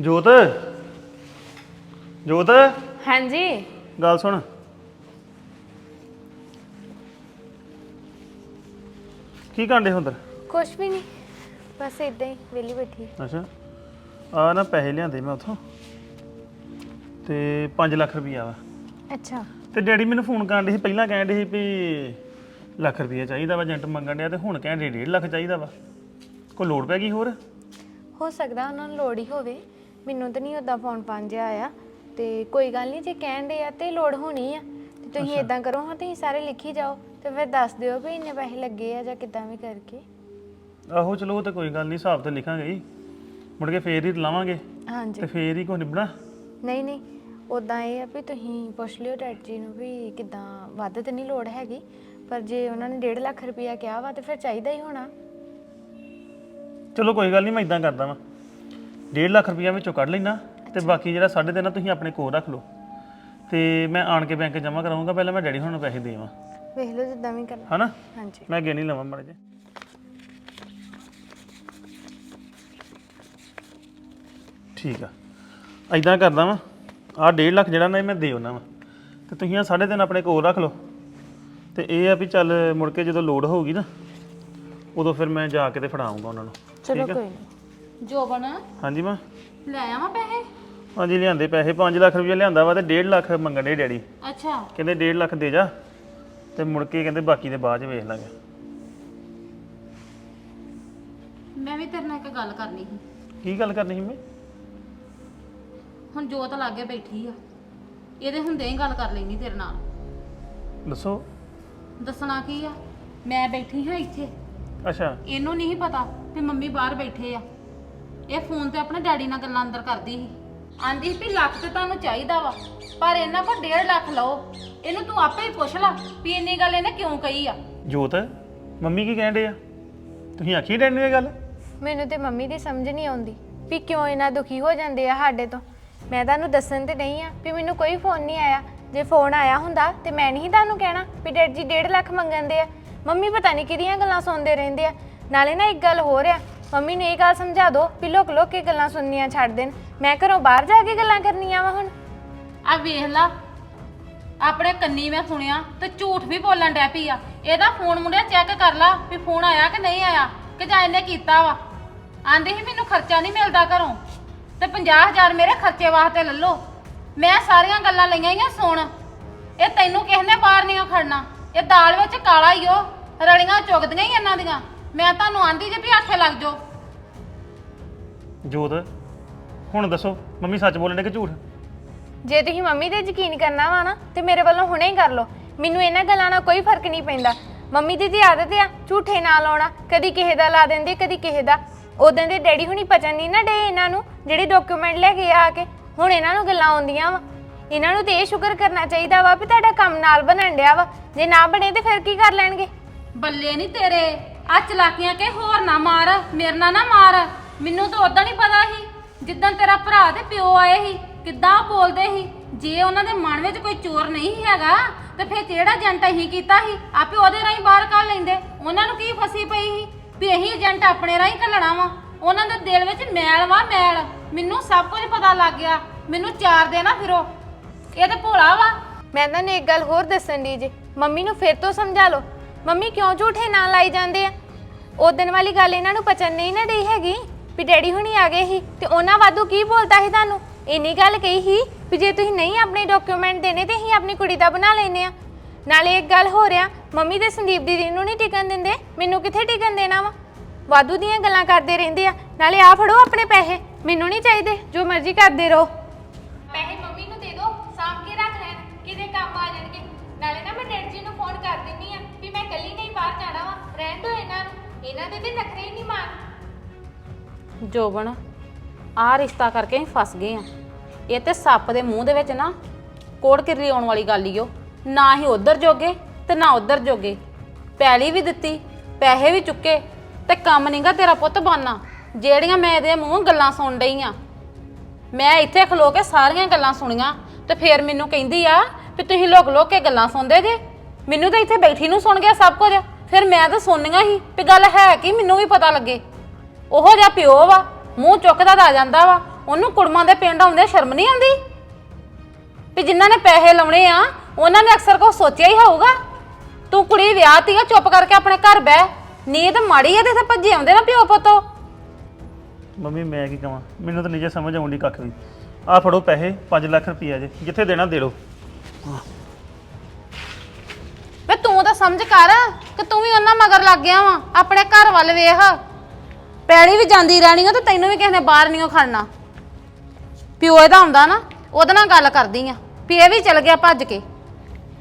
ਜੋਤ? ਜੋਤ? ਹਾਂਜੀ। ਗੱਲ ਸੁਣ। ਕੀ ਕਾਂਡੇ ਹੁੰਦਰ ਕੁਛ ਵੀ ਨਹੀਂ ਬਸ ਇਦਾਂ ਹੀ ਵਿਹਲੀ ਬੈਠੀ। ਅੱਛਾ। ਆ ਨਾ ਪੈਸੇ ਲਿਆਂਦੇ ਮੈਂ ਉਥੋਂ ਤੇ 5 ਲੱਖ ਰੁਪਈਆ ਵਾ। ਅੱਛਾ। ਤੇ ਡੈਡੀ ਮੈਨੂੰ ਫੋਨ ਕਰਨ ਦੇ ਸੀ ਪਹਿਲਾਂ ਕਹਿਣ ਦੇ ਸੀ ਵੀ ਲੱਖ ਰੁਪਈਆ ਚਾਹੀਦਾ ਵਾ ਏਜੰਟ ਮੰਗਣ ਡਿਆ ਤੇ ਹੁਣ ਕਹਿੰਦੇ 1.5 ਲੱਖ ਚਾਹੀਦਾ ਵਾ। ਕੋਈ ਲੋੜ ਪੈ ਗਈ ਹੋਰ? ਹੋ ਸਕਦਾ ਉਹਨਾਂ ਨੂੰ ਲੋੜ ਹੀ ਹੋਵੇ। ਮੈਨੂੰ ਤਾਂ ਨਹੀਂ ਉਦਾਂ ਫੋਨ ਪਾਂਜਿਆ ਆਇਆ ਤੇ ਕੋਈ ਗੱਲ ਨਹੀਂ ਜੇ ਕਹਿਣ ਦੇ ਆ ਤੇ ਲੋੜ ਹੋਣੀ ਆ। ਤੇ ਤੁਸੀਂ ਇਦਾਂ ਕਰੋ ਹਾਂ ਤੁਸੀਂ ਸਾਰੇ ਲਿਖੀ ਜਾਓ ਤੇ ਫਿਰ ਦੱਸ ਦਿਓ ਵੀ ਇੰਨੇ ਪੈਸੇ ਲੱਗੇ ਆ ਜਾਂ ਕਿਦਾਂ ਵੀ ਕਰਕੇ। ਆਹੋ ਚਲੋ ਉਹ ਤਾਂ ਕੋਈ ਗੱਲ ਨਹੀਂ ਹਿਸਾਬ ਤੇ ਲਿਖਾਂਗੇ ਹੀ ਮੁੜ ਕੇ ਫੇਰ ਹੀ ਲਾਵਾਂਗੇ ਹਾਂਜੀ। ਤੇ ਫੇਰ ਹੀ ਕੋਈ ਨਿਬੜਾ ਨਹੀਂ ਨਹੀਂ ਉਦਾਂ ਇਹ ਆ ਵੀ ਤੁਸੀਂ ਪੁੱਛ ਲਿਓ ਡੈਡ ਜੀ ਨੂੰ ਵੀ ਕਿਦਾਂ ਵੱਧ ਤੇ ਨਹੀਂ ਲੋੜ ਹੈਗੀ। ਪਰ ਜੇ ਉਹਨਾਂ ਨੇ 1.5 ਲੱਖ ਰੁਪਇਆ ਕਿਹਾ ਵਾ ਤੇ ਫਿਰ ਚਾਹੀਦਾ ਹੀ ਹੋਣਾ। ਚਲੋ ਕੋਈ ਗੱਲ ਨਹੀਂ ਮੈਂ ਇਦਾਂ ਕਰਦਾ ਵਾਂ। 1.5 ਲੱਖ ਰੁਪਈਆ ਵਿੱਚੋਂ ਕੱਢ ਲੈਣਾ ਤੇ ਬਾਕੀ ਜਿਹੜਾ 3.5 ਤੁਸੀਂ ਆਪਣੇ ਕੋਲ ਰੱਖ ਲਓ। ਤੇ ਮੈਂ ਆਣ ਕੇ ਬੈਂਕ ਜਮ੍ਹਾਂ ਕਰਾਉਂਗਾ ਪਹਿਲਾਂ ਮੈਂ ਡੈਡੀ ਹੁਣ ਨੂੰ ਪੈਸੇ ਦੇਵਾਂ। ਵੇਖ ਲਓ ਜਿੱਦਾਂ ਵੀ ਕਰਨਾ। ਹਨਾ? ਹਾਂਜੀ। ਮੈਂ ਅੱਗੇ ਨਹੀਂ ਲਵਾਂ ਮੜ ਜੇ ਠੀਕ ਆ। ਐਦਾਂ ਕਰਦਾ ਵਾਂ ਆਹ 1.5 ਲੱਖ ਜਿਹੜਾ ਨਾ ਇਹ ਮੈਂ ਦੇ ਆਉਣਾ ਵਾ। ਤੇ ਤੁਸੀਂ ਆ 3.5 ਆਪਣੇ ਕੋਲ ਰੱਖ ਲਓ। ਤੇ ਇਹ ਆ ਵੀ ਚੱਲ ਮੁੜ ਕੇ ਜਦੋਂ ਲੋਡ ਹੋਊਗੀ ਨਾ ਉਦੋਂ ਫਿਰ ਮੈਂ ਜਾ ਕੇ ਤੇ ਫੜਾਉਂਗਾ ਉਹਨਾਂ ਨੂੰ। ਚਲੋ ਠੀਕ ਆ? ਕੋਈ ਨਹੀਂ ਜੋਬਨ ਹਾਂਜੀ ਮਾਂ। ਲੈ ਆਵਾਂ ਪੈਸੇ? ਹਾਂਜੀ ਲਿਆਂਦੇ ਪੈਸੇ। 5 ਲੱਖ ਰੁਪਏ ਲਿਆਂਦਾ ਵਾ ਤੇ 1.5 ਲੱਖ ਮੰਗਣ ਦੇ ਡੈਡੀ। ਅੱਛਾ। ਕਹਿੰਦੇ 1.5 ਲੱਖ ਦੇ ਜਾ ਤੇ ਮੁੜ ਕੇ ਕਹਿੰਦੇ ਬਾਕੀ ਦੇ ਬਾਅਦ ਚ ਵੇਖ ਲਾਂਗੇ। ਮੈਂ ਵੀ ਤੇਰੇ ਨਾਲ ਇੱਕ ਗੱਲ ਕਰਨੀ ਸੀ। ਕੀ ਗੱਲ ਕਰਨੀ ਸੀ ਮੈਂ? ਹੁਣ ਜੋਤ ਲਾਗੇ ਬੈਠੀ ਆ। ਇਹਦੇ ਹੁੰਦੇ ਹੀ ਗੱਲ ਕਰ ਲੈਣੀ ਤੇਰੇ ਨਾਲ। ਦੱਸੋ। ਦੱਸਣਾ ਕੀ ਆ? ਮੈਂ ਬੈਠੀ ਹਾਂ ਇੱਥੇ। ਅੱਛਾ। ਇਹਨੂੰ ਨਹੀਂ ਪਤਾ ਕਿ ਮੰਮੀ ਬਾਹਰ ਬੈਠੇ ਆ। ਇਹ ਫੋਨ ਤੇ ਆਪਣੇ ਡੈਡੀ ਨਾਲ ਗੱਲਾਂ ਅੰਦਰ ਕਰਦੀ ਸੀ। ਆਂਦੀ ਸੀ ਵੀ ਲੱਖ ਤੇ ਤੁਹਾਨੂੰ ਚਾਹੀਦਾ ਵਾ ਪਰ ਇਹਨਾਂ ਕੋਲ 1.5 ਲੱਖ ਲਓ। ਇਹਨੂੰ ਤੂੰ ਆਪੇ ਹੀ ਪੁੱਛ ਲੈ ਵੀ ਇੰਨੀ ਗੱਲ ਇਹਨੇ ਕਿਉਂ ਕਹੀ ਆ। ਜੋਤ ਮੰਮੀ ਕੀ ਕਹਿੰਦੇ ਆ? ਤੁਸੀਂ ਆਖੀ ਡੈਡੀ ਇਹ ਗੱਲ? ਮੈਨੂੰ ਤੇ ਮੰਮੀ ਦੀ ਸਮਝ ਨਹੀਂ ਆਉਂਦੀ ਵੀ ਕਿਉਂ ਇਹਨਾਂ ਦੁਖੀ ਹੋ ਜਾਂਦੇ ਆ ਸਾਡੇ ਤੋਂ। ਮੈਂ ਤੁਹਾਨੂੰ ਦੱਸਣ ਤੇ ਨਹੀਂ ਆ ਵੀ ਮੈਨੂੰ ਕੋਈ ਫੋਨ ਨਹੀਂ ਆਇਆ। ਜੇ ਫੋਨ ਆਇਆ ਹੁੰਦਾ ਤੇ ਮੈਂ ਨਹੀਂ ਤੁਹਾਨੂੰ ਕਹਿਣਾ ਵੀ ਡੈਡ ਜੀ 1.5 ਲੱਖ ਮੰਗਣਦੇ ਆ। ਮੰਮੀ ਪਤਾ ਨਹੀਂ ਕਿਹਦੀਆਂ ਗੱਲਾਂ ਸੁਣਦੇ ਰਹਿੰਦੇ ਆ। ਨਾਲੇ ਨਾ ਇੱਕ ਗੱਲ ਹੋਰ ਆ ਮੰਮੀ ਨੂੰ ਇਹ ਗੱਲ ਸਮਝਾ ਦਿਓ ਵੀ ਲੋਕ ਲੋਕ ਕੇ ਗੱਲਾਂ ਸੁਣਨੀਆਂ ਛੱਡ ਦੇਣ। ਮੈਂ ਘਰੋਂ ਬਾਹਰ ਜਾ ਕੇ ਗੱਲਾਂ ਕਰਨੀਆਂ ਵਾ ਹੁਣ। ਆ ਵੇਖ ਲਾ, ਆਪਣੇ ਕੰਨੀ ਮੈਂ ਸੁਣਿਆ ਤੇ ਝੂਠ ਵੀ ਬੋਲਣ ਡੈ ਪਈ ਆ। ਇਹਦਾ ਫੋਨ ਮੁੰਡਿਆ ਚੈੱਕ ਕਰ ਲਾ ਵੀ ਫੋਨ ਆਇਆ ਕਿ ਨਹੀਂ ਆਇਆ, ਕਿ ਜਾਂ ਇਹਨੇ ਕੀਤਾ ਵਾ। ਆਂਦੀ ਸੀ ਮੈਨੂੰ ਖਰਚਾ ਨਹੀਂ ਮਿਲਦਾ ਘਰੋਂ। ਤੇ 50000 ਮੇਰੇ ਖਰਚੇ ਵਾਸਤੇ ਲੈ ਲਓ। ਮੈਂ ਸਾਰੀਆਂ ਗੱਲਾਂ ਲਈਆਂ ਹੀ ਸੁਣ। ਇਹ ਤੈਨੂੰ ਕਿਸੇ ਨੇ ਬਾਹਰ ਨਹੀਂ ਖੜਨਾ? ਇਹ ਦਾਲ ਵਿੱਚ ਕਾਲਾ ਹੀ ਉਹ ਰਲੀਆਂ ਚੁਗਦੀਆਂ ਹੀ ਇਹਨਾਂ ਦੀਆਂ। ਮੈਂ ਤੁਹਾਨੂੰ ਆਂਦੀ ਜੇ ਵੀ ਆਖੇ ਲੱਗ ਜਾਓ। ਜੋਤ ਹੁਣ ਦੱਸੋ ਮੰਮੀ ਸੱਚ ਬੋਲਣ ਦੇ ਕਿ ਝੂਠ? ਜੇ ਤੁਸੀਂ ਮੰਮੀ ਤੇ ਯਕੀਨ ਕਰਨਾ ਵਾ ਨਾ ਤੇ ਮੇਰੇ ਵੱਲੋਂ ਹੁਣੇ ਹੀ ਕਰ ਲਓ। ਮੈਨੂੰ ਇਹਨਾਂ ਗੱਲਾਂ ਨਾਲ ਕੋਈ ਫ਼ਰਕ ਨਹੀਂ ਪੈਂਦਾ। ਮੰਮੀ ਦੀ ਦੀ ਆਦਤ ਆ ਝੂਠੇ ਨਾਲ ਲਾਉਣਾ ਕਦੀ ਕਿਸੇ ਦਾ ਲਾ ਦਿੰਦੇ ਕਦੀ ਕਿਸੇ ਦਾ। ਉਦੋਂ ਦੇ ਡੈਡੀ ਹੁਣੀ ਪਚਣ ਨਹੀਂ ਨਾ ਡੇ ਇਹਨਾਂ ਨੂੰ ਜਿਹੜੇ ਡਾਕੂਮੈਂਟ ਲੈ ਕੇ ਆ ਕੇ ਹੁਣ ਇਹਨਾਂ ਨੂੰ ਗੱਲਾਂ ਆਉਂਦੀਆਂ ਵਾ। ਇਹਨਾਂ ਨੂੰ ਤੇ ਇਹ ਸ਼ੁਕਰ ਕਰਨਾ ਚਾਹੀਦਾ ਵਾ ਵੀ ਤੁਹਾਡਾ ਕੰਮ ਨਾਲ ਬਣਨ ਡਿਆ ਵਾ। ਜੇ ਨਾ ਬਣੇ ਤੇ ਫਿਰ ਕੀ ਕਰ ਲੈਣਗੇ? ਬੱਲੇ ਨਹੀਂ ਤੇਰੇ। ਆ ਚਲਾਕੀਆਂ ਕੇ ਹੋਰ ਨਾ ਮਾਰ, ਮੇਰੇ ਨਾਲ ਨਾ ਮਾਰ। ਮੈਨੂੰ ਤਾਂ ਉਦਾਂ ਨਹੀਂ ਪਤਾ ਸੀ ਜਿੱਦਾਂ ਤੇਰਾ ਭਰਾ ਤੇ ਪਿਓ ਆਏ ਸੀ, ਕਿੱਦਾਂ ਉਹ ਬੋਲਦੇ ਸੀ, ਜੇ ਉਹਨਾਂ ਦੇ ਮਨ ਵਿੱਚ ਕੋਈ ਚੋਰ ਨਹੀਂ ਹੈਗਾ, ਤੇ ਫਿਰ ਜਿਹੜਾ ਏਜੰਟ ਅਸੀਂ ਕੀਤਾ ਸੀ? ਆਪੇ ਉਹਦੇ ਰਾਹੀਂ ਬਾਹਰ ਕੱਢ ਲੈਂਦੇ। ਉਹਨਾਂ ਨੂੰ ਕੀ ਫਸੀ ਪਈ ਸੀ? ਵੀ ਇਹੀ ਏਜੰਟ ਆਪਣੇ ਰਾਹੀਂ ਘੱਲਣਾ ਵਾ। ਉਹਨਾਂ ਦੇ ਦਿਲ ਵਿੱਚ ਮੈਲ ਵਾ ਮੈਲ। ਮੈਨੂੰ ਸਭ ਕੁਝ ਪਤਾ ਲੱਗ ਗਿਆ। ਮੈਨੂੰ ਚਾਰ ਦੇ ਨਾ ਫਿਰੋ। ਇਹ ਤੇ ਭੋਲਾ ਵਾ। ਮੈਂ ਤੁਹਾਨੂੰ ਇੱਕ ਗੱਲ ਹੋਰ ਦੱਸਣ ਦੀ ਜੇ। ਮੰਮੀ ਨੂੰ ਫਿਰ ਤੋਂ ਸਮਝਾ ਲਓ। ਮੰਮੀ ਕਿਉਂ ਝੂਠੇ ਨਾਂ ਲਾਈ ਜਾਂਦੇ ਆ? ਉਹ ਦਿਨ ਵਾਲੀ ਗੱਲ ਇਹਨਾਂ ਨੂੰ ਪਚਨ ਨਹੀਂ ਨਾ ਡਈ ਹੈਗੀ ਵੀ ਡੈਡੀ ਹੁਣੀ ਆ ਗਏ ਸੀ ਤੇ ਉਹਨਾਂ ਵਾਧੂ ਕੀ ਬੋਲਦਾ ਸੀ ਤੁਹਾਨੂੰ? ਇੰਨੀ ਗੱਲ ਕਹੀ ਸੀ ਵੀ ਜੇ ਤੁਸੀਂ ਨਹੀਂ ਆਪਣੇ ਡਾਕੂਮੈਂਟ ਦੇਣੇ ਤੇ ਅਸੀਂ ਆਪਣੀ ਕੁੜੀ ਦਾ ਬਣਾ ਲੈਨੇ ਆ। ਨਾਲੇ ਇੱਕ ਗੱਲ ਹੋ ਰਿਆ ਮੰਮੀ ਤੇ ਸੰਦੀਪ ਦੀਦੀ ਨੂੰ ਨਹੀਂ ਟਿਕਣ ਦਿੰਦੇ, ਮੈਨੂੰ ਕਿੱਥੇ ਟਿਕਣ ਦੇਣਾ ਵਾ? ਵਾਧੂ ਦੀਆਂ ਗੱਲਾਂ ਕਰਦੇ ਰਹਿੰਦੇ ਆ, ਨਾਲੇ ਆ ਫੜੋ ਆਪਣੇ ਪੈਸੇ, ਮੈਨੂੰ ਨਹੀਂ ਚਾਹੀਦੇ, ਜੋ ਮਰਜ਼ੀ ਕਰਦੇ ਰਹੋ। ਪੈਸੇ ਮੰਮੀ ਨੂੰ ਦੇ ਦਿਓ, ਸਾਂਭ ਕੇ ਰੱਖ ਲੈਣ, ਕਿਤੇ ਕੰਮ ਆ ਜਾਣਗੇ ਨਾਲੇ ਨਾ ਮੈਂ ਡੈਡ ਜੀ ਨੂੰ ਫੋਨ ਕਰ ਦਿੰਨੀ ਆ ਵੀ ਮੈਂ ਇਕੱਲੀ ਨਹੀਂ ਬਾਹਰ ਜਾਣਾ ਵਾ, ਰਹਿਣ ਦਿਓ ਇਹਨਾਂ ਨੂੰ। ਇਹਨਾਂ ਦੇ ਤੇ ਨਖਰੇ ਹੀ ਨਹੀਂ ਮਾਰ ਜੋਬਨ ਆ ਰਿਸ਼ਤਾ ਕਰਕੇ ਹੀ ਫਸ ਗਏ ਆ। ਇਹ ਤੇ ਸੱਪ ਦੇ ਮੂੰਹ ਦੇ ਵਿੱਚ ਨਾ ਕੋੜ ਕਿਰਲੀ ਆਉਣ ਵਾਲੀ ਗੱਲ ਈ ਓ। ਨਾ ਹੀ ਉਧਰ ਜੋਗੇ ਤੇ ਨਾ ਉਧਰ ਜੋਗੇ। ਪੈਲੀ ਵੀ ਦਿੱਤੀ, ਪੈਸੇ ਵੀ ਚੁੱਕੇ ਤੇ ਕੰਮ ਨਹੀਂਗਾ ਤੇਰਾ ਪੁੱਤ ਬਾਨਾ। ਜਿਹੜੀਆਂ ਮੈਂ ਇਹਦੇ ਮੂੰਹ ਗੱਲਾਂ ਸੁਣ ਰਹੀ ਆ। ਮੈਂ ਇੱਥੇ ਖਲੋ ਕੇ ਸਾਰੀਆਂ ਗੱਲਾਂ ਸੁਣੀਆਂ ਤੇ ਫੇਰ ਮੈਨੂੰ ਕਹਿੰਦੀ ਆ ਵੀ ਤੁਸੀਂ ਲੋਕ ਲੋਕ ਕੇ ਗੱਲਾਂ ਸੁਣਦੇ ਜੇ? ਮੈਨੂੰ ਤਾਂ ਇੱਥੇ ਬੈਠੀ ਨੂੰ ਸੁਣ ਗਿਆ ਸਭ ਕੁਝ। ਫਿਰ ਮੈਂ ਤਾਂ ਸੁਣਨੀਆਂ ਹੀ, ਵੀ ਗੱਲ ਹੈ ਕੀ? ਮੈਨੂੰ ਵੀ ਪਤਾ ਲੱਗੇ। ਉਹੋ ਜਿਹਾ ਪਿਓ ਵਾ, ਮੂੰਹ ਚੁੱਕਦਾ ਤਾਂ ਆ ਜਾਂਦਾ ਵਾ। ਉਹਨੂੰ ਕੁੜਮਾਂ ਦੇ ਪਿੰਡ ਆਉਂਦੇ ਸ਼ਰਮ ਨਹੀਂ ਆਉਂਦੀ? ਵੀ ਜਿਨ੍ਹਾਂ ਨੇ ਪੈਸੇ ਲਾਉਣੇ ਆ, ਉਹਨਾਂ ਨੇ ਅਕਸਰ ਕੋ ਸੋਚਿਆ ਹੀ ਹੋਊਗਾ। ਤੂੰ ਕੁੜੀ ਵਿਆਹਤੀ ਆ ਚੁੱਪ ਕਰਕੇ ਆਪਣੇ ਘਰ ਬਹਿ। ਨੀਂਦ ਮਾੜੀ ਆ ਤੇ ਇੱਥੇ ਭੱਜੇ ਆਉਂਦੇ ਨਾ ਪਿਓ ਪੁੱਤੋ। ਮੰਮੀ, ਮੈਂ ਕੀ ਕਹਾਂ ਮੈਨੂੰ ਤਾਂ ਨਿਜੇ ਸਮਝ ਆਉਂਦੀ ਕੱਖ ਵੀ। ਆ ਫੜੋ ਪੈਸੇ 5 ਲੱਖ ਰੁਪਈਆ ਜੇ, ਜਿੱਥੇ ਦੇਣਾ ਦੇ ਲਓ ਵੇ ਤੂੰ ਤਾਂ ਸਮਝ ਕਰ ਕਿ ਤੂੰ ਵੀ ਉਹਨਾਂ ਮਗਰ ਲੱਗ ਗਿਆ ਵਾ ਆਪਣੇ ਘਰ ਵੱਲ ਵੇਖ। ਪੈੜੀ ਵੀ ਜਾਂਦੀ ਰਹਿਣੀ ਆ ਤੇ ਤੈਨੂੰ ਵੀ ਕਿਸੇ ਨੇ ਬਾਹਰ ਨਹੀਂ ਖੜਨਾ। ਪਿਓ ਇਹਦਾ ਹੁੰਦਾ ਨਾ ਉਹਦੇ ਨਾਲ ਗੱਲ ਕਰਦੀ ਆ ਵੀ ਇਹ ਵੀ ਚਲ ਗਿਆ ਭੱਜ ਕੇ।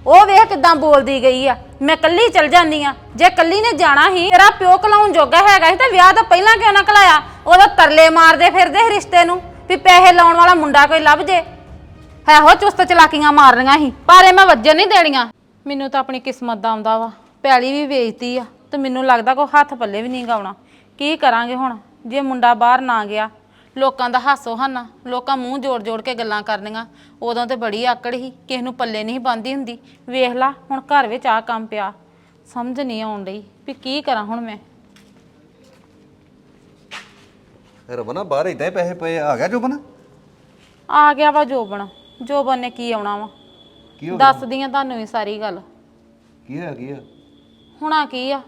ਉਹ ਵੇਖ ਕਿਦਾਂ ਬੋਲਦੀ ਗਈ ਆ ਮੈਂ ਕੱਲੀ ਚਲ ਜਾਂਦੀ ਆ ਜੇ ਕੱਲੀ ਨੇ ਜਾਣਾ ਹੀ ਤੇਰਾ ਪਿਓ ਕਲਾਉਣ ਜੋਗਾ ਹੈਗਾ ਸੀ ਤੇ ਵਿਆਹ ਤੋਂ ਪਹਿਲਾਂ ਕਿਉਂ ਨਾ ਕਲਾਇਆ? ਉਹਦਾ ਤਰਲੇ ਮਾਰਦੇ ਫਿਰਦੇ ਸੀ ਰਿਸ਼ਤੇ ਨੂੰ ਵੀ ਪੈਸੇ ਲਾਉਣ ਵਾਲਾ ਮੁੰਡਾ ਕੋਈ ਲੱਭ ਜੇ। ਹੈ ਹੋ ਚੁਸਤ ਚਲਾਕੀਆਂ ਮਾਰਨੀਆਂ ਸੀ ਪਰ ਇਹ ਮੈਂ ਵੱਜਣ ਨਹੀਂ ਦੇਣੀਆਂ। ਮੈਨੂੰ ਤਾਂ ਆਪਣੀ ਕਿਸਮਤ ਦਾ ਆਉਂਦਾ ਵਾ ਪੈਲੀ ਵੀ ਵੇਚਤੀ ਆ ਤੇ ਮੈਨੂੰ ਲੱਗਦਾ ਕੋਈ ਹੱਥ ਪੱਲੇ ਵੀ ਨਹੀਂ ਗਾਉਣਾ ਕੀ ਕਰਾਂਗੇ ਹੁਣ? ਜੇ ਮੁੰਡਾ ਬਾਹਰ ਨਾ ਗਿਆ ਲੋਕਾਂ ਦਾ ਹਾਸੋ ਹਾਨਾ ਲੋਕਾਂ ਮੂੰਹ ਜੋੜ ਜੋੜ ਕੇ ਗੱਲਾਂ ਕਰਨੀਆਂ ਉਦੋਂ ਤੇ ਬੜੀ ਆਕੜ ਸੀ ਕਿਸੇ ਨੂੰ ਪੱਲੇ ਨਹੀਂ ਬੰਦੀ ਹੁੰਦੀ। ਵੇਖ ਲਾ ਹੁਣ ਘਰ ਵਿੱਚ ਆ ਕੰਮ ਪਿਆ ਸਮਝ ਨਹੀਂ ਆਉਣ ਡਈ ਵੀ ਕੀ ਕਰਾਂ ਹੁਣ ਮੈਂ। ਰਮਨਾ ਬਾਹਰ ਇਦਾਂ ਹੀ ਪੈਸੇ ਪਏ ਆ ਗਿਆ ਜੋਬਨ? ਆ ਗਿਆ ਵਾ ਜੋਬਨ। ਜੋਬਨ ਨੇ ਕੀ ਆਉਣਾ ਵਾ? ਕੀ ਹੋ ਗਿਆ? ਦੱਸਦੀ ਆ ਤੁਹਾਨੂੰ ਵੀ ਸਾਰੀ ਗੱਲ। ਕੀ ਹੋਇਆ ਕੀ ਆ ਹੁਣਾ ਕੀ ਆ?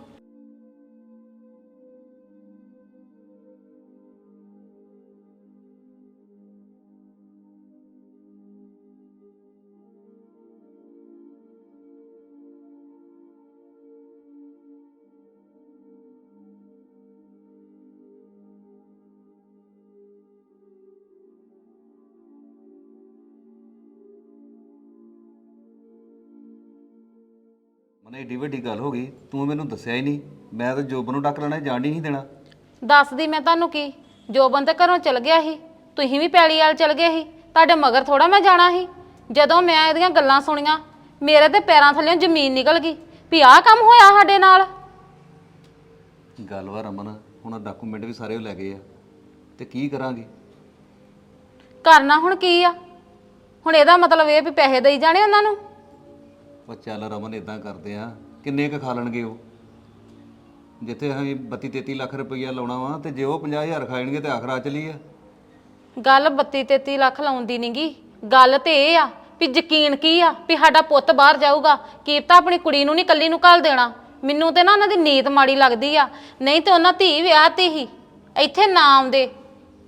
ਮਨੇ ਏਡੀ ਵੱਡੀ ਗੱਲ ਹੋ ਗਈ ਤੂੰ ਮੈਨੂੰ ਦੱਸਿਆ ਹੀ ਨਹੀਂ। ਮੈਂ ਤਾਂ ਜੋਬਨ ਨੂੰ ਡੱਕ ਲੈਣਾ ਜਾਣ ਹੀ ਨਹੀਂ ਦੇਣਾ। ਦੱਸਦੀ ਮੈਂ ਤੁਹਾਨੂੰ ਕੀ? ਜੋਬਨ ਤੇ ਘਰੋਂ ਚਲ ਗਿਆ ਸੀ ਤੁਸੀਂ ਵੀ ਪੈਲੀ ਵਾਲ ਚਲ ਗਏ ਸੀ ਤੁਹਾਡੇ ਮਗਰ ਥੋੜਾ ਮੈਂ ਜਾਣਾ ਸੀ। ਜਦੋਂ ਮੈਂ ਇਹਦੀਆਂ ਗੱਲਾਂ ਸੁਣੀਆਂ ਮੇਰੇ ਤੇ ਪੈਰਾਂ ਥੱਲੇੋਂ ਜ਼ਮੀਨ ਨਿਕਲ ਗਈ ਵੀ ਆਹ ਕੰਮ ਹੋਇਆ ਸਾਡੇ ਨਾਲ। ਗੱਲ ਵਾ ਰਮਨ ਹੁਣ ਡਾਕੂਮੈਂਟ ਵੀ ਸਾਰੇ ਉਹ ਲੈ ਗਏ ਆ। ਤੇ ਕੀ ਕਰਾਂਗੇ? ਕਰਨਾ ਹੁਣ ਕੀ ਆ? ਹੁਣ ਇਹਦਾ ਮਤਲਬ ਇਹ ਵੀ ਪੈਸੇ ਦੇਈ ਜਾਣੇ ਉਹਨਾਂ ਨੂੰ? ਉਹ ਚੱਲ ਰਮਨ ਇਦਾਂ ਕਰਦੇ ਆ ਕਿੰਨੇ ਕ ਖਾ ਲੈਣਗੇ ਉਹ? ਜਿੱਥੇ ਅਸੀਂ 32 33 ਲੱਖ ਰੁਪਈਆ ਲਾਉਣਾ ਵਾ ਤੇ ਜੇ ਉਹ 50000 ਖਾਣਗੇ ਤੇ ਆਖਰਾ ਚਲੀ ਆ। ਗੱਲ 32 33 ਲੱਖ ਲਾਉਂਦੀ ਨਹੀਂਗੀ ਗੱਲ ਤੇ ਇਹ ਆ ਵੀ ਯਕੀਨ ਕੀ ਆ ਵੀ ਸਾਡਾ ਪੁੱਤ ਬਾਹਰ ਜਾਊਗਾ ਕੀ ਆਪਣੀ ਕੁੜੀ ਨੂੰ ਨਹੀਂ ਕੱਲੀ ਨੂੰ ਘੱਲ ਦੇਣਾ। ਮੈਨੂੰ ਤੇ ਨਾ ਉਹਨਾਂ ਦੀ ਨੀਤ ਮਾੜੀ ਲੱਗਦੀ ਆ। ਨਹੀਂ ਤੇ ਉਹਨਾਂ ਧੀ ਵਿਆਹ ਤੇ ਹੀ, ਇੱਥੇ ਨਾ ਆਉਂਦੇ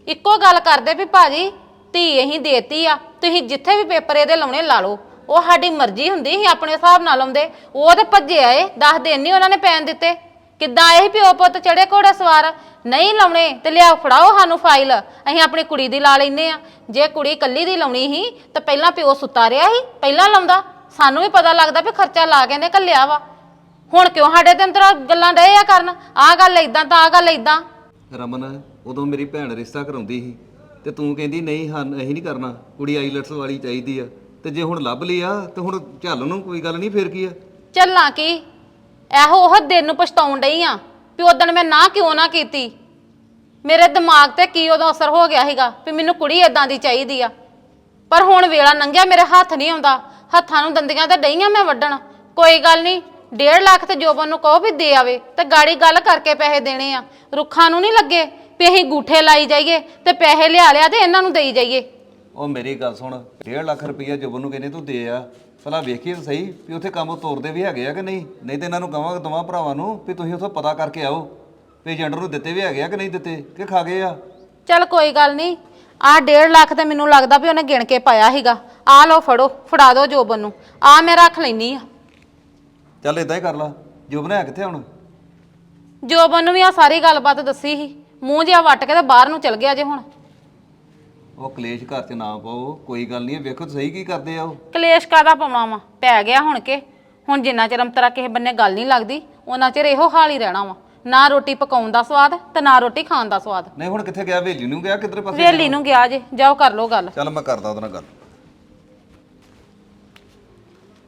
ਇੱਕੋ ਗੱਲ ਕਰਦੇ ਵੀ ਭਾਜੀ, ਧੀ ਅਸੀਂ ਦੇਤੀ ਆ, ਤੁਸੀਂ ਜਿੱਥੇ ਵੀ ਪੇਪਰ ਇਹਦੇ ਲਾਉਣੇ ਲਾ ਲਓ। ਉਹ ਸਾਡੀ ਮਰਜ਼ੀ ਹੁੰਦੀ ਸੀ, ਆਪਣੇ ਹਿਸਾਬ ਨਾਲ ਲਾਉਂਦੇ ਉਹ ਤੇ ਭੱਜੇ ਆਏ 10 ਦਿਨ ਨਹੀਂ ਉਹਨਾਂ ਨੇ ਪੈਣ ਦਿੱਤੇ। ਕਿੱਦਾਂ ਆਏ ਸੀ ਪਿਓ ਪੁੱਤ ਚੜੇ ਘੋੜੇ ਸਵਾਰ? ਨਹੀਂ ਲਾਉਣੇ, ਤੇ ਲਿਆ ਫੜਾਓ ਸਾਨੂੰ ਫਾਈਲ। ਅਸੀਂ ਆਪਣੀ ਕੁੜੀ ਦੀ ਲਾ ਲੈਨੇ ਆ ਜੇ ਕੁੜੀ ਇਕੱਲੀ ਦੀ ਲਾਉਣੀ ਸੀ, ਤਾਂ ਪਹਿਲਾਂ ਪਿਓ ਸੁੱਤਾ ਰਿਹਾ ਸੀ, ਪਹਿਲਾਂ ਲਾਉਂਦਾ। ਸਾਨੂੰ ਵੀ ਪਤਾ ਲੱਗਦਾ ਵੀ ਖਰਚਾ ਲਾ ਕੇ ਨੇ ਕੱਲਿਆ ਵਾ। ਹੁਣ ਕਿਉਂ ਸਾਡੇ ਤੇ ਅੰਦਰ ਗੱਲਾਂ ਡਏ ਆ ਕਰਨ? ਆਹ ਗੱਲ ਇਦਾਂ ਤਾਂ ਆਹ ਗੱਲ ਇਦਾਂ ਰਮਨ, ਉਦੋਂ ਮੇਰੀ ਭੈਣ ਰਿਸ਼ਤਾ ਕਰਾਉਂਦੀ ਸੀ, ਤੇ ਤੂੰ ਕਹਿੰਦੀ, ਨਹੀਂ, ਹਾਂ, ਅਸੀਂ ਨਹੀਂ ਕਰਨਾ। ਕੁੜੀ ਆਈਲੈਟਸ ਵਾਲੀ ਚਾਹੀਦੀ ਆ। ਤੇ ਜੇ ਹੁਣ ਲੱਭ ਲਈ ਆ ਤੇ ਹੁਣ ਝੱਲ ਨੂੰ ਕੋਈ ਗੱਲ ਨਹੀਂ, ਫੇਰ ਕੀ ਆ? ਚੱਲਾਂ ਕੀ? ਇਹੋ ਉਹ ਦਿਨ ਨੂੰ ਪਛਤਾਉਣ ਡਈ ਆ ਵੀ ਉਦੋਂ ਮੈਂ ਨਾ ਕਿਉਂ ਨਾ ਕੀਤੀ? ਮੇਰੇ ਦਿਮਾਗ ਤੇ ਕੀ ਉਦੋਂ ਅਸਰ ਹੋ ਗਿਆ ਸੀਗਾ ਵੀ ਮੈਨੂੰ ਕੁੜੀ ਇਦਾਂ ਦੀ ਚਾਹੀਦੀ ਆ। ਪਰ ਹੁਣ ਵੇਲਾ ਲੰਘਿਆ ਮੇਰੇ ਹੱਥ ਨਹੀਂ ਆਉਂਦਾ। ਹੱਥਾਂ ਨੂੰ ਦੰਦੀਆਂ ਤੇ ਡਈਆਂ ਮੈਂ ਵੱਢਣ। ਕੋਈ ਗੱਲ ਨਹੀਂ 1.5 ਲੱਖ ਤੇ ਜੋਬਨ ਨੂੰ ਕਹੋ ਵੀ ਦੇ ਆਵੇ ਤੇ ਗਾੜੀ ਗੱਲ ਕਰਕੇ ਪੈਸੇ ਦੇਣੇ ਆ। ਰੁੱਖਾਂ ਨੂੰ ਨਹੀਂ ਲੱਗੇ ਵੀ ਅਸੀਂ ਗੂਠੇ ਲਾਈ ਜਾਈਏ ਤੇ ਪੈਸੇ ਲਿਆ ਲਿਆ ਤੇ ਇਹਨਾਂ ਨੂੰ ਦੇਈ ਜਾਈਏ। ਉਹ ਮੇਰੀ ਗੱਲ ਸੁਣ 1.5 ਲੱਖ ਰੁਪਈਆ ਜੁਬਨ ਨੂੰ ਕਹਿੰਦੇ ਤੂੰ ਦੇ ਆ। ਭਲਾ ਵੇਖੀਏ ਤਾਂ ਸਹੀ ਵੀ ਉੱਥੇ ਕੰਮ ਤੋਰਦੇ ਵੀ ਹੈਗੇ ਆ ਕਿ ਨਹੀਂ? ਨਹੀਂ ਤੇ ਇਹਨਾਂ ਨੂੰ ਕਹਾਂਗੇ ਦੋਵਾਂ ਭਰਾਵਾਂ ਨੂੰ ਵੀ ਤੁਸੀਂ ਉੱਥੋਂ ਪਤਾ ਕਰਕੇ ਆਓ ਵੀ ਏਜੰਟ ਨੂੰ ਦਿੱਤੇ ਵੀ ਹੈਗੇ ਆ ਕਿ ਨਹੀਂ ਦਿੱਤੇ ਕਿ ਖਾ ਗਏ ਆ। ਚੱਲ ਕੋਈ ਗੱਲ ਨਹੀਂ। ਆਹ 1.5 ਲੱਖ ਤੇ ਮੈਨੂੰ ਲੱਗਦਾ ਵੀ ਉਹਨੇ ਗਿਣ ਕੇ ਪਾਇਆ ਸੀਗਾ। ਆਹ ਲਓ ਫੜੋ ਫੜਾ ਦਿਓ ਜੋਬਨ ਨੂੰ। ਆ ਮੈਂ ਰੱਖ ਲੈਣੀ ਆ। ਚੱਲ ਇਦਾਂ ਹੀ ਕਰ ਲਾ। ਜੁਬਨ ਹੈ ਕਿੱਥੇ ਹੁਣ? ਜੋਬਨ ਨੂੰ ਵੀ ਆ ਸਾਰੀ ਗੱਲਬਾਤ ਦੱਸੀ ਸੀ। ਮੂੰਹ ਜਿਹਾ ਵੱਟ ਕੇ ਤੇ ਬਾਹਰ ਨੂੰ ਚਲ ਗਿਆ ਜੇ ਹੁਣ। ਉਹ ਕਲੇਸ਼ ਘਰ 'ਚ ਨਾ ਪਾਓ ਕੋਈ ਗੱਲ ਨਹੀਂ ਵੇਖੋ ਸਹੀ ਕੀ ਕਰਦੇ ਆ ਉਹ। ਕਲੇਸ਼ ਕਾਦਾ ਪਾਉਣਾ ਵਾ? ਪੈ ਗਿਆ ਹੁਣ ਕੇ। ਹੁਣ ਜਿੰਨਾ ਚਿਰ ਅੰਤਰਾ ਕਿਸੇ ਬੰਨੇ ਗੱਲ ਨਹੀਂ ਲੱਗਦੀ ਉਹਨਾਂ ਚਿਰ ਇਹੋ ਹਾਲ ਹੀ ਰਹਿਣਾ ਵਾ। ਨਾ ਰੋਟੀ ਪਕਾਉਣ ਦਾ ਸਵਾਦ ਤੇ ਨਾ ਰੋਟੀ ਖਾਣ ਦਾ ਸਵਾਦ। ਨਹੀਂ ਹੁਣ ਕਿੱਥੇ ਗਿਆ? ਵੇਲੀ ਨੂੰ ਗਿਆ ਕਿੱਧਰ ਪਾਸੇ ਵੇਲੀ ਨੂੰ ਗਿਆ ਜੇ ਜਾਓ ਕਰ ਲਓ ਗੱਲ। ਚੱਲ ਮੈਂ ਕਰਦਾ ਉਹਦੇ ਨਾਲ ਗੱਲ।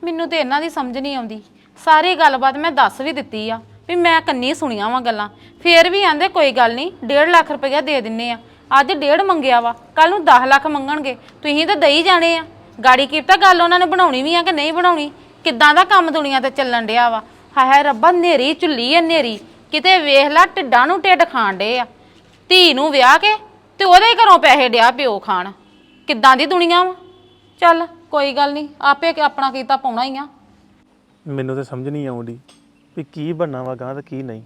ਮੈਨੂੰ ਤੇ ਇਹਨਾਂ ਦੀ ਸਮਝ ਨਹੀਂ ਆਉਂਦੀ। ਸਾਰੀ ਗੱਲਬਾਤ ਮੈਂ ਦੱਸ ਵੀ ਦਿੱਤੀ ਆ ਵੀ ਮੈਂ ਕੰਨੀ ਸੁਣੀਆਂ ਵਾ ਗੱਲਾਂ। ਫੇਰ ਵੀ ਆਂਦੇ ਕੋਈ ਗੱਲ ਨਹੀਂ 1.5 ਲੱਖ ਰੁਪਇਆ ਦੇ ਦਿੰਨੇ ਆ। ਅੱਜ ਡੇਢ ਮੰਗਿਆ ਵਾ ਕੱਲ ਨੂੰ 10 ਲੱਖ ਮੰਗਣਗੇ, ਤੁਸੀਂ ਤਾਂ ਦਈ ਜਾਣੇ ਆ। ਗਾੜੀ ਕੀਤਾ ਗੱਲ ਉਹਨਾਂ ਨੇ ਬਣਾਉਣੀ ਵੀ ਆ ਕਿ ਨਹੀਂ ਬਣਾਉਣੀ? ਕਿੱਦਾਂ ਦਾ ਕੰਮ ਦੁਨੀਆ ਤੇ ਚੱਲਣ ਡਿਆ ਵਾ? ਹਾਏ ਹਾਏ ਰੱਬਾ ਨੇਰੀ ਝੁੱਲੀ ਐ ਨੇਰੀ ਕਿਤੇ ਵੇਖ ਲੈ, ਢਿੱਡਾਂ ਨੂੰ ਢਿੱਡ ਖਾਣ ਡੇ ਆ। ਧੀ ਨੂੰ ਵਿਆਹ ਕੇ ਤੇ ਉਹਦੇ ਘਰੋਂ ਪੈਸੇ ਡਿਆ ਪਿਓ ਖਾਣ। ਕਿੱਦਾਂ ਦੀ ਦੁਨੀਆ ਵਾ? ਚੱਲ, ਕੋਈ ਗੱਲ ਨਹੀਂ, ਆਪੇ ਕਿ ਆਪਣਾ ਕੀਤਾ ਪਾਉਣਾ ਹੀ ਆ। ਮੈਨੂੰ ਤਾਂ ਸਮਝ ਨਹੀਂ ਆਉਂਦੀ ਵੀ ਕੀ ਬਣਨਾ ਵਾ ਗਾਂ ਤੇ ਕੀ ਨਹੀਂ।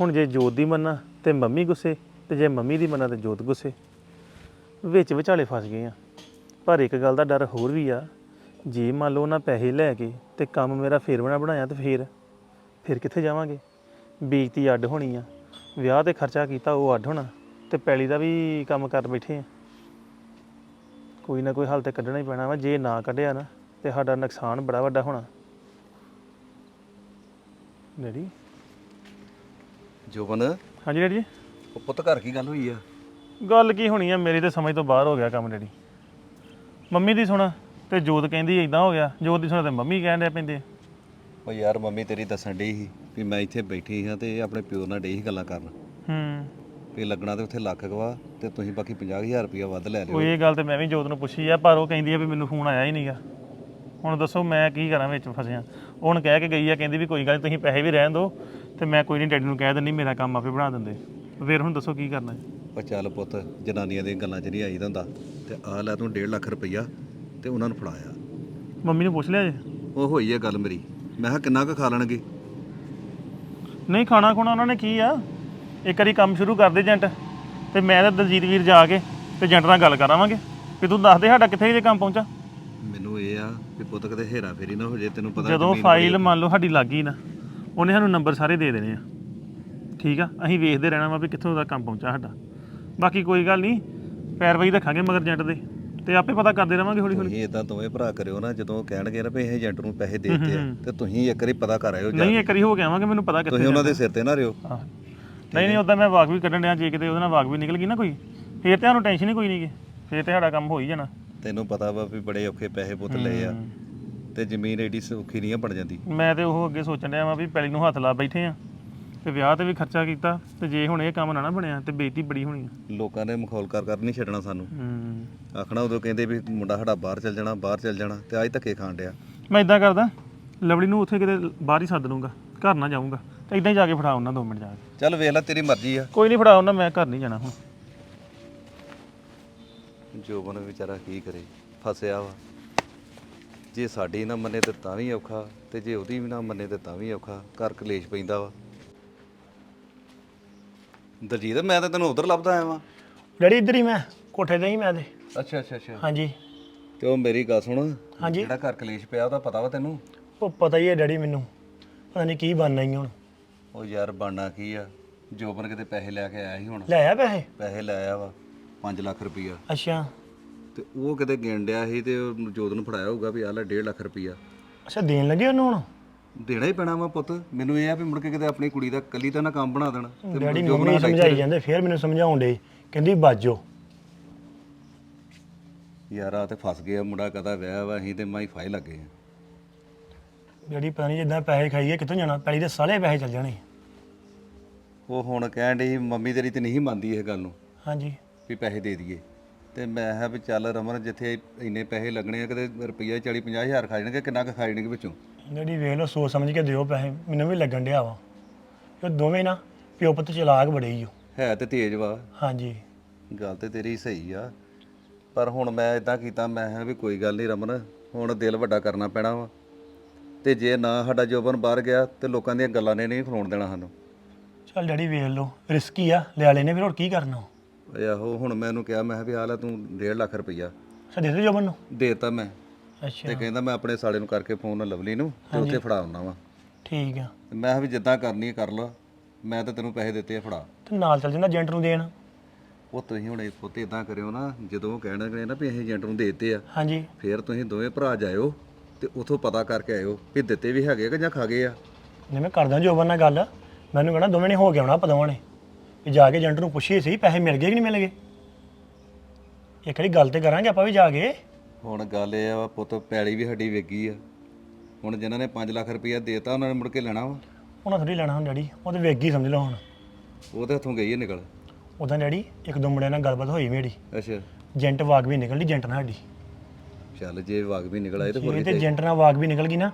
ਹੁਣ ਜੇ ਜੋਤ ਦੀ ਮੰਨਾ ਤੇ ਮੰਮੀ ਗੁੱਸੇ ਤੇ ਜੇ ਮੰਮੀ ਦੀ ਮੰਨਾ ਤੇ ਜੋਤ ਗੁੱਸੇ ਵਿੱਚ ਵਿਚਾਲੇ ਫਸ ਗਏ ਆ। ਪਰ ਇੱਕ ਗੱਲ ਦਾ ਡਰ ਹੋਰ ਵੀ ਆ ਜੇ ਮੰਨ ਲਓ ਉਹਨਾਂ ਪੈਸੇ ਲੈ ਕੇ ਤੇ ਕੰਮ ਮੇਰਾ ਫੇਰ ਬਣਾ ਬਣਾਇਆ ਤੇ ਫੇਰ ਫਿਰ ਕਿੱਥੇ ਜਾਵਾਂਗੇ? ਬੇਇੱਜ਼ਤੀ ਅੱਡ ਹੋਣੀ ਆ ਵਿਆਹ ਤੇ ਖਰਚਾ ਕੀਤਾ ਉਹ ਅੱਡ ਹੋਣਾ ਤੇ ਪੈਲੀ ਦਾ ਵੀ ਕੰਮ ਕਰ ਬੈਠੇ ਆ। ਕੋਈ ਨਾ ਕੋਈ ਹੱਲ ਤੇ ਕੱਢਣਾ ਹੀ ਪੈਣਾ ਵਾ ਜੇ ਨਾ ਕੱਢਿਆ ਨਾ ਤੇ ਸਾਡਾ ਨੁਕਸਾਨ ਬੜਾ ਵੱਡਾ ਹੋਣਾ। ਡੈਡੀ? ਜੋਬਨ? ਹਾਂਜੀ ਡੈਡੀ ਜੀ? ਉਹ ਪੁੱਤ ਘਰ ਕੀ ਗੱਲ ਹੋਈ ਆ? ਗੱਲ ਕੀ ਹੋਣੀ ਆ? ਮੇਰੀ ਤੇ ਸਮਝ ਤੋਂ ਬਾਹਰ ਹੋ ਗਿਆ ਕੰਮ ਡੈਡੀ। ਮੰਮੀ ਦੀ ਸੁਣ ਤੇ ਜੋਤ ਕਹਿੰਦੀ ਇਦਾਂ ਹੋ ਗਿਆ। ਜੋਤ ਦੀ ਸੁਣ ਤੇ ਮੰਮੀ ਕਹਿਣ ਡਿਆ ਪੈਂਦੇ ਉਹ ਯਾਰ ਮੰਮੀ ਤੇਰੀ ਦੱਸਣ ਡਈ ਸੀ ਵੀ ਮੈਂ ਇੱਥੇ ਬੈਠੀ ਹਾਂ ਤੇ ਇਹ ਆਪਣੇ ਪਿਓ ਨਾਲ ਡਈ ਸੀ ਗੱਲਾਂ ਕਰਨ। ਹੂੰ। ਵੀ ਲੱਗਣਾ ਤੇ ਉੱਥੇ ਲੱਖ ਗਵਾ ਤੇ ਤੁਸੀਂ ਬਾਕੀ 50000 ਰੁਪਇਆ ਵੱਧ ਲੈ ਲਿਓ। ਉਹ ਇਹ ਗੱਲ ਤੇ ਮੈਂ ਵੀ ਜੋਤ ਨੂੰ ਪੁੱਛੀ ਆ ਪਰ ਉਹ ਕਹਿੰਦੀ ਆ ਵੀ ਮੈਨੂੰ ਫੋਨ ਆਇਆ ਹੀ ਨਹੀਂਗਾ ਹੁਣ ਦੱਸੋ ਮੈਂ ਕੀ ਕਰਾਂ ਵਿੱਚ ਫਸਿਆ। ਉਹ ਹੁਣ ਕਹਿ ਕੇ ਗਈ ਆ ਕਹਿੰਦੀ ਵੀ ਕੋਈ ਗੱਲ ਨੀ ਤੁਸੀਂ ਪੈਸੇ ਵੀ ਰਹਿਣ ਦਿਓ ਤੇ ਮੈਂ ਕੋਈ ਨਹੀਂ ਡੈਡੀ ਨੂੰ ਕਹਿ ਦਿੰਦੀ ਮੇਰਾ ਕੰਮ ਆਪੇ ਬਣਾ ਦਿੰਦੇ। ਫਿਰ ਹੁਣ ਦੱਸੋ ਕੀ ਕਰਨਾ ਹੈ ਉਹ ਚੱਲ ਪੁੱਤ ਜਨਾਨੀਆਂ ਦੀਆਂ ਗੱਲਾਂ 'ਚ ਨਹੀਂ ਆਈਦਾ ਹੁੰਦਾ। ਤੇ ਆ ਲੈ ਤੂੰ 1.5 ਲੱਖ ਰੁਪਇਆ ਤੇ ਉਹਨਾਂ ਨੂੰ ਫੜਾਇਆ। ਮੰਮੀ ਨੂੰ ਪੁੱਛ ਲਿਆ ਜੇ? ਉਹ ਹੋਈ ਹੈ ਗੱਲ ਮੇਰੀ। ਮੈਂ ਕਿਹਾ ਕਿੰਨਾ ਕੁ ਖਾ ਲੈਣਗੇ? ਨਹੀਂ ਖਾਣਾ ਖੁਣਾ ਉਹਨਾਂ ਨੇ ਕੀ ਆ? ਇੱਕ ਵਾਰੀ ਕੰਮ ਸ਼ੁਰੂ ਕਰਦੇ ਏਜੰਟ ਤੇ ਮੈਂ ਤੇ ਦਲਜੀਤ ਵੀਰ ਜਾ ਕੇ ਤੇ ਏਜੰਟ ਨਾਲ ਗੱਲ ਕਰਾਵਾਂਗੇ। ਵੀ ਤੂੰ ਦੱਸ ਦੇ ਸਾਡਾ ਕਿੱਥੇ ਜੇ ਕੰਮ ਪਹੁੰਚਾ? ਮੈਨੂੰ ਇਹ ਆ ਵੀ ਪੁੱਤ ਕਿਤੇ ਹੇਰਾ ਫੇਰੀ ਨਾ ਹੋ ਜੇ ਤੈਨੂੰ ਪਤਾ ਜਦੋਂ ਜ਼ਮੀਨ ਫਾਈਲ ਮੰਨ ਲਓ ਸਾਡੀ ਲੱਗ ਗਈ ਨਾ ਉਹਨੇ ਸਾਨੂੰ ਨੰਬਰ ਸਾਰੇ ਦੇ ਦੇਣੇ ਆ। ਠੀਕ ਆ ਅਸੀਂ ਵੇਖਦੇ ਰਹਿਣਾ ਵਾ ਵੀ ਕਿੱਥੋਂ ਦਾ ਕੰਮ ਪਹੁੰਚਾ ਸਾਡਾ। ਬਾਕੀ ਕੋਈ ਗੱਲ ਨਹੀਂ ਪੈਰਵਾਈ ਰੱਖਾਂਗੇ ਮਗਰ ਏਜੰਟ ਦੇ ਤੇ ਆਪੇ ਪਤਾ ਕਰਦੇ ਰਵਾਂਗੇ ਹੌਲੀ ਹੌਲੀ ਤੁਸੀਂ ਇਦਾਂ ਦੋਵੇਂ ਭਰਾ ਕਰਿਓ ਨਾ ਜਦੋਂ ਕਹਿਣਗੇ ਨਾ ਵੀ ਇਹ ਏਜੰਟ ਨੂੰ ਪੈਸੇ ਦੇ ਦਿੱਤੇ ਆ ਤੇ ਤੁਸੀਂ ਇੱਕ ਵਾਰੀ ਪਤਾ ਕਰ ਆਇਓ ਜਾ ਨਹੀਂ ਇੱਕ ਵਾਰੀ ਹੋ ਕੇ ਆਵਾਂਗੇ ਮੈਨੂੰ ਪਤਾ ਕਿੱਥੇ ਤੁਸੀਂ ਉਹਨਾਂ ਦੇ ਸਿਰ ਤੇ ਨਾ ਰਿਓ। ਨਹੀਂ ਨਹੀਂ ਉਦਾਂ ਮੈਂ ਵਾਕ ਵੀ ਕੱਢਣ ਡਿਆ ਜੇ ਕਿਤੇ ਉਹਦੇ ਨਾਲ ਵਾਕ ਵੀ ਨਿਕਲ ਗਈ ਨਾ ਕੋਈ ਫੇਰ ਤੇ ਸਾਨੂੰ ਟੈਨਸ਼ਨ ਹੀ ਕੋਈ ਨਹੀਂਗੀ ਫੇਰ ਤੇ ਸਾਡਾ ਕੰਮ ਹੋ ਹੀ ਜਾਣਾ। ਤੈਨੂੰ ਪਤਾ ਵਾ ਵੀ ਬੜੇ ਔਖੇ ਪੈਸੇ ਪੁੱਤ ਲਏ ਆ ਤੇ ਜ਼ਮੀਨ ਏਡੀ ਸੌਖੀ ਨਹੀਂ ਆ ਬਣ ਜਾਂਦੀ। ਮੈਂ ਤੇ ਉਹ ਅੱਗੇ ਸੋਚਣ ਡਿਆ ਵਾਂ ਵੀ ਪੈਲੀ ਨੂੰ ਹੱਥ ਲਾ ਬੈਠੇ ਆ। ਤੇ ਵਿਆਹ ਤੇ ਵੀ ਖਰਚਾ ਕੀਤਾ ਤੇ ਜੇ ਹੁਣ ਇਹ ਕੰਮ ਨਾ ਨਾ ਬਣਿਆ ਤੇ ਬੇਇੱਜ਼ਤੀ ਬੜੀ ਹੋਣੀ ਆ। ਲੋਕਾਂ ਨੇ ਮਖੌਲ ਕਰ ਕਰ ਨਹੀਂ ਛੱਡਣਾ ਸਾਨੂੰ। ਹੂੰ। ਆਖਣਾ ਉਦੋਂ ਕਹਿੰਦੇ ਵੀ ਮੁੰਡਾ ਸਾਡਾ ਬਾਹਰ ਚੱਲ ਜਾਣਾ ਬਾਹਰ ਚੱਲ ਜਾਣਾ ਤੇ ਅੱਜ ਧੱਕੇ ਖਾਣ ਡਿਆ। ਮੈਂ ਇਦਾਂ ਕਰਦਾ ਲਵਲੀ ਨੂੰ ਉੱਥੇ ਕਿਤੇ ਬਾਹਰ ਹੀ ਸੱਦ ਲੂੰਗਾ ਘਰ ਨਾ ਜਾਊਂਗਾ। ਤੇ ਇਦਾਂ ਹੀ ਜਾ ਕੇ ਫੜਾ ਉਹਨਾਂ 2 ਮਿੰਟ ਜਾ ਕੇ। ਚੱਲ ਵੇਖ ਲੈ ਤੇਰੀ ਮਰਜ਼ੀ ਆ। ਕੋਈ ਨਹੀਂ ਫੜਾ ਉਹਨਾਂ ਮੈਂ ਘਰ ਨਹੀਂ ਜਾਣਾ ਹੁਣ। ਜੋਬਨ ਵਿਚਾਰਾ ਕੀ ਕਰੇ ਫਸਿਆ ਵਾ। ਜੇ ਸਾਡੀ ਨਾ ਮੰਨੇ ਤੇ ਤਾਂ ਵੀ ਔਖਾ ਤੇ ਜੇ ਉਹਦੀ ਵੀ ਨਾ ਮੰਨੇ ਤੇ ਤਾਂ ਵੀ ਔਖਾ ਘਰ ਕਲੇਸ਼ ਪੈਂਦਾ ਵਾ। ਦਲਜੀਤ ਮੈਂ ਤਾਂ ਤੈਨੂੰ ਉਧਰ ਲੱਭਦਾ ਆਇਆ ਵਾਂ। ਡੈਡੀ ਇੱਧਰ ਹੀ ਮੈਂ ਕੋਠੇ ਤੇ ਹੀ ਮੈਂ ਤੇ। ਅੱਛਾ ਅੱਛਾ ਅੱਛਾ। ਹਾਂਜੀ। ਤੇ ਉਹ ਮੇਰੀ ਗੱਲ ਸੁਣ ਹਾਂਜੀ। ਜਿਹੜਾ ਘਰ ਕਲੇਸ਼ ਪਿਆ ਉਹਦਾ ਪਤਾ ਵਾ ਤੈਨੂੰ? ਉਹ ਪਤਾ ਹੀ ਹੈ ਡੈਡੀ ਮੈਨੂੰ। ਪਤਾ ਨਹੀਂ ਕੀ ਬਣਨਾ ਹੀ ਹੁਣ। ਉਹ ਯਾਰ ਬਾਣਾ ਕੀ ਆ? ਜੋਬਨ ਕਿਤੇ ਪੈਸੇ ਲੈ ਕੇ ਆਇਆ ਸੀ ਹੁਣ। ਲੈ ਆਇਆ ਪੈਸੇ? ਪੈਸੇ ਲੈ ਆਇਆ ਵਾ 5 ਲੱਖ ਰੁਪਈਆ। ਅੱਛਾ। ਤੇ ਉਹ ਕਿਤੇ ਗਿਣ ਡਿਆ ਸੀ ਤੇ ਉਹ ਜੋਤ ਨੂੰ ਫੜਾਇਆ ਹੋਊਗਾ ਵੀ ਆਹ ਲੈ 1.5 ਲੱਖ ਰੁਪਈਆ। ਅੱਛਾ ਦੇਣ ਲੱਗੇ ਉਹਨੂੰ ਹੁਣ? ਦੇਣਾ ਹੀ ਪੈਣਾ ਵਾ ਪੁੱਤ। ਮੈਨੂੰ ਇਹ ਆ ਵੀ ਮੁੜ ਕੇ ਕਿਤੇ ਆਪਣੀ ਕੁੜੀ ਦਾ ਕੱਲੀ ਤਾਂ ਨਾ ਕੰਮ ਬਣਾ ਦੇਣ ਤੇ ਡੈਡੀ ਜੋਬਨ ਮੰਮੀ ਸਮਝਾਈ ਜਾਂਦੇ ਫਿਰ ਮੈਨੂੰ ਸਮਝਾਉਣ ਡੇ ਕਹਿੰਦੀ ਬਾਜੋ। ਯਾਰ ਆ ਤੇ ਫਸ ਗਿਆ ਮੁੰਡਾ ਕਦਾ ਵਿਆਹ ਵਾ ਅਸੀਂ ਤੇ ਮਾਈ ਫਾਈ ਲੱਗੇ ਆ। ਡੈਡੀ ਪਤਾ ਨਹੀਂ ਜਿੱਦਾਂ ਪੈਸੇ ਖਾਈਏ ਕਿੱਥੋਂ ਜਾਣਾ? ਪੈਲੀ ਦੇ ਸਾਲੇ ਪੈਸੇ ਚੱਲ ਜਾਣੇ। ਉਹ ਹੁਣ ਕਹਿਣ ਡਈ ਮੰਮੀ ਤੇਰੀ ਤੇ ਨਹੀਂ ਮੰਨਦੀ ਇਹ ਗੱਲ ਨੂੰ ਹਾਂਜੀ। ਵੀ ਪੈਸੇ ਦੇ ਦਈਏ। ਤੇ ਮੈਂ ਕਿਹਾ ਵੀ ਚੱਲ ਰਮਨ ਜਿੱਥੇ ਇੰਨੇ ਪੈਸੇ ਲੱਗਣੇ ਆ ਕਿਤੇ ਰੁਪਈਆ 40 50 ਹਜ਼ਾਰ ਖਾ ਜਾਣਗੇ ਕਿੰਨਾ ਕੁ ਖਾ ਜਾਣਗੇ ਵਿੱਚੋਂ? ਡੈਡੀ ਵੇਖ ਲਓ ਸੋਚ ਸਮਝ ਕੇ ਦਿਓ ਪੈਸੇ। ਮੈਨੂੰ ਵੀ ਲੱਗਣ ਡਿਆ ਵਾ। ਇਹ ਦੋਵੇਂ ਨਾ ਪਿਓ ਪੁੱਤ ਚਲਾਕ ਬੜੇ ਹੀ ਹੋ ਹੈ ਤੇ ਤੇਜ਼ ਵਾ। ਹਾਂਜੀ। ਗੱਲ ਤੇ ਤੇਰੀ ਸਹੀ ਆ। ਪਰ ਹੁਣ ਮੈਂ ਇਦਾਂ ਕੀਤਾ ਮੈਂ ਕਿਹਾ ਵੀ ਕੋਈ ਗੱਲ ਨਹੀਂ ਰਮਨ ਹੁਣ ਦਿਲ ਵੱਡਾ ਕਰਨਾ ਪੈਣਾ ਵਾ। ਤੇ ਜੇ ਨਾ ਸਾਡਾ ਜੋਬਨ ਬਾਹਰ ਗਿਆ ਤੇ ਲੋਕਾਂ ਦੀਆਂ ਗੱਲਾਂ ਨੇ ਨਹੀਂ ਖਲੋਣ ਦੇਣਾ ਸਾਨੂੰ। ਚੱਲ ਡੈਡੀ ਵੇਖ ਲਓ ਰਿਸਕੀ ਆ। ਲੈ ਲੈਨੇ ਫਿਰ ਹੋਰ ਕੀ ਕਰਨਾ? ਓਏ ਆਹੋ ਹੁਣ ਮੈਂ ਉਹਨੂੰ ਕਿਹਾ ਮੈਂ ਕਿਹਾ ਵੀ ਆ ਲੈ ਤੂੰ 1.5 ਲੱਖ ਰੁਪਈਆ। ਅੱਛਾ ਦੇ ਦਿਓ ਜੋਬਨ ਨੂੰ? ਦੇਤਾ ਮੈਂ। ਅੱਛਾ। ਤੇ ਕਹਿੰਦਾ ਮੈਂ ਆਪਣੇ ਸਾਲੇ ਨੂੰ ਕਰਕੇ ਫੋਨ ਲਵਲੀ ਨੂੰ ਤੇ ਉੱਥੇ ਫੜਾ ਆਉਣਾ ਵਾ। ਠੀਕ ਆ। ਤੇ ਮੈਂ ਕਿਹਾ ਵੀ ਜਿੱਦਾਂ ਕਰਨੀ ਹੈ ਕਰ ਲਾ। ਮੈਂ ਤਾਂ ਤੈਨੂੰ ਪੈਸੇ ਦਿੱਤੇ ਆ ਫੜਾ। ਤੇ ਨਾਲ ਚੱਲ ਜਾਂਦਾ ਏਜੰਟ ਨੂੰ ਦੇਣ। ਉਹ ਤੁਸੀਂ ਹੁਣ ਇਹ ਪੁੱਤ ਇਦਾਂ ਕਰਿਓ ਨਾ ਜਦੋਂ ਕਹਿਣਗੇ ਨਾ ਵੀ ਇਹ ਏਜੰਟ ਨੂੰ ਦਿੱਤੇ ਆ ਹਾਂਜੀ। ਫਿਰ ਤੁਸੀਂ ਦੋਵੇਂ ਭਰਾ ਜਾਇਓ ਤੇ ਉਥੋਂ ਪਤਾ ਕਰਕੇ ਆਇਓ ਵੀ ਦਿੱਤੇ ਵੀ ਹੈਗੇ ਕਿ ਜਾਂ ਖਾ ਗਏ ਆ। ਨਹੀਂ ਮੈਂ ਕਰਦਾ ਜੋਬਨ ਨਾਲ ਗੱਲ। ਮੈਨੂੰ ਕਹਣਾ ਦੋਵੇਂ ਨੇ ਹੋ ਕੇ ਆਉਣਾ ਆਪਾਂ ਦੋਵਾਂ ਨੇ। ਵੀ ਜਾ ਕੇ ਏਜੰਟ ਨੂੰ ਪੁੱਛੀਏ ਸਹੀ ਪੈਸੇ ਮਿਲ ਗਏ ਕਿ ਨਹੀਂ ਮਿਲ ਗਏ? ਇੱਕ ਵਾਰੀ ਗੱਲ ਤੇ ਕਰਾਂਗੇ ਆਪਾਂ ਵੀ ਜਾ ਕੇ? ਹੁਣ ਗੱਲ ਇਹ ਆ ਪੁੱਤ ਪੈਲੀ ਵੀ ਸਾਡੀ ਵੇਗੀ ਆ। ਹੁਣ ਜਿਨ੍ਹਾਂ ਨੇ 5 ਲੱਖ ਰੁਪਇਆ ਦੇਤਾ ਉਹਨਾਂ ਨੇ ਮੁੜ ਕੇ ਲੈਣਾ ਵਾ। ਉਹਨਾਂ ਥੋੜੀ ਲੈਣਾ ਹੁਣ ਡੈਡੀ ਉਹ ਤੇ ਵੇਗੀ ਸਮਝ ਲਓ ਹੁਣ। ਉਹ ਤੇ ਹੱਥੋਂ ਗਈ ਹੈ ਨਿਕਲ। ਉਦਾਂ ਡੈਡੀ ਇੱਕ ਦੋ ਮੁੰਡਿਆਂ ਨਾਲ ਗੱਲਬਾਤ ਹੋਈ ਮੇਰੀ। ਅੱਛਾ। ਏਜੰਟ ਵਾਗ ਵੀ ਨਿਕਲਦੀ ਏਜੰਟ ਨਾਲ ਸਾਡੀ। ਚੱਲ ਜੇ ਵਗ ਵੀ ਨਿਕਲ ਆਏ ਤੇ ਹੋਰ ਜੇ ਤੇ। ਏਜੰਟ ਨਾਲ ਵਾਗ ਵੀ ਨਿਕਲ ਗਈ ਨਾ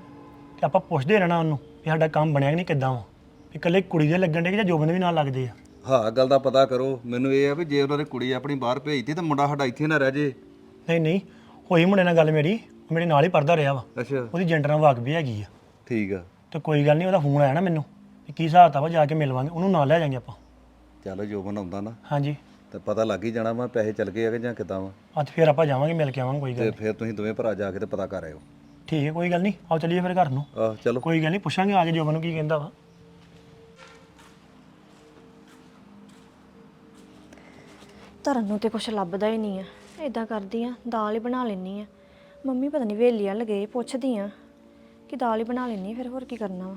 ਤੇ ਆਪਾਂ ਪੁੱਛਦੇ ਰਹਿਣਾ ਉਹਨੂੰ ਵੀ ਸਾਡਾ ਕੰਮ ਬਣਿਆ ਕਿ ਨਹੀਂ ਕਿੱਦਾਂ ਵਾ। ਵੀ ਇਕੱਲੇ ਕੁੜੀ ਦੇ ਲੱਗਣ ਦੇ ਕਿ ਜਾਂ ਜੋਬਨ ਦੇ ਵੀ ਨਾਲ ਲੱਗਦੇ ਆ? ਹਾਂ ਗੱਲ ਦਾ ਪਤਾ ਕਰੋ। ਮੈਨੂੰ ਇਹ ਆ ਵੀ ਜੇ ਉਹਨਾਂ ਨੇ ਕੁੜੀ ਆਪਣੀ ਬਾਹਰ ਭੇਜਤੀ ਤਾਂ ਮੁੰਡਾ ਸਾਡਾ ਇੱਥੇ ਨਾ ਰਹਿ ਜੇ। ਨਹੀਂ ਨਹੀਂ। ਹੋਈ ਮੁੰਡੇ ਨਾਲ ਗੱਲ ਮੇਰੀ। ਉਹ ਮੇਰੇ ਨਾਲ ਹੀ ਪੜਦਾ ਰਿਹਾ ਵਾ। ਅੱਛਾ। ਉਹਦੀ ਏਜੰਟ ਨਾਲ ਵਾਕ ਵੀ ਹੈਗੀ ਆ। ਠੀਕ ਆ। ਤੇ ਕੋਈ ਗੱਲ ਨਹੀਂ ਉਹਦਾ ਫੋਨ ਆਇਆ ਨਾ ਮੈਨੂੰ। ਵੀ ਕੀ ਹਿਸਾਬ ਵਾ ਜਾ ਕੇ ਮਿਲਵਾਂਗੇ ਉਹਨੂੰ ਨਾਲ ਲੈ ਜਾਾਂਗੇ ਆਪਾਂ। ਚਲੋ ਜੋਬਨ ਆਉਂਦਾ ਨਾ। ਹਾਂਜੀ। ਤੇ ਪਤਾ ਲੱਗ ਹੀ ਜਾਣਾ ਵਾ ਪੈਸੇ ਚੱਲ ਗਏ ਆ ਕਿ ਜਾਂ ਕਿਦਾਂ ਵਾ। ਅੱਜ ਫਿਰ ਆਪਾਂ ਜਾਵਾਂਗੇ ਮਿਲ ਕੇ ਆਵਾਂਗੇ ਕੋਈ ਗੱਲ ਤੇ ਨੀ। ਫਿਰ ਤੁਸੀਂ ਦੋਵੇਂ ਭਰਾ ਜਾ ਕੇ ਤੇ ਪਤਾ ਕਰ ਆਇਓ। ਠੀਕ ਹੈ ਕੋਈ ਗੱਲ ਨਹੀਂ। ਆਓ ਚੱਲੀਏ ਫਿਰ ਘਰ ਨੂੰ। ਆਹ ਚਲੋ। ਕੋਈ ਗੱਲ ਨਹੀਂ ਪੁੱਛਾਂਗੇ ਆ ਕੇ ਜੋਬਨ ਨੂੰ ਕੀ ਕਹਿੰਦਾ ਵਾ। ਧਰਨ ਨੂੰ ਤੇ ਕੁਛ ਲੱਭਦਾ ਹੀ ਨਹੀਂ ਆ। ਇਦਾਂ ਕਰਦੀ ਆ ਦਾਲ ਹੀ ਬਣਾ ਲੈਣੀ ਆ। ਮੰਮੀ ਪਤਾ ਨਹੀਂ ਵੇਲੀਆਂ ਲਗੇ ਪੁੱਛਦੀ ਆ ਕਿ ਦਾਲ ਹੀ ਬਣਾ ਲੈਣੀ ਫਿਰ ਹੋਰ ਕੀ ਕਰਨਾ ਵਾ।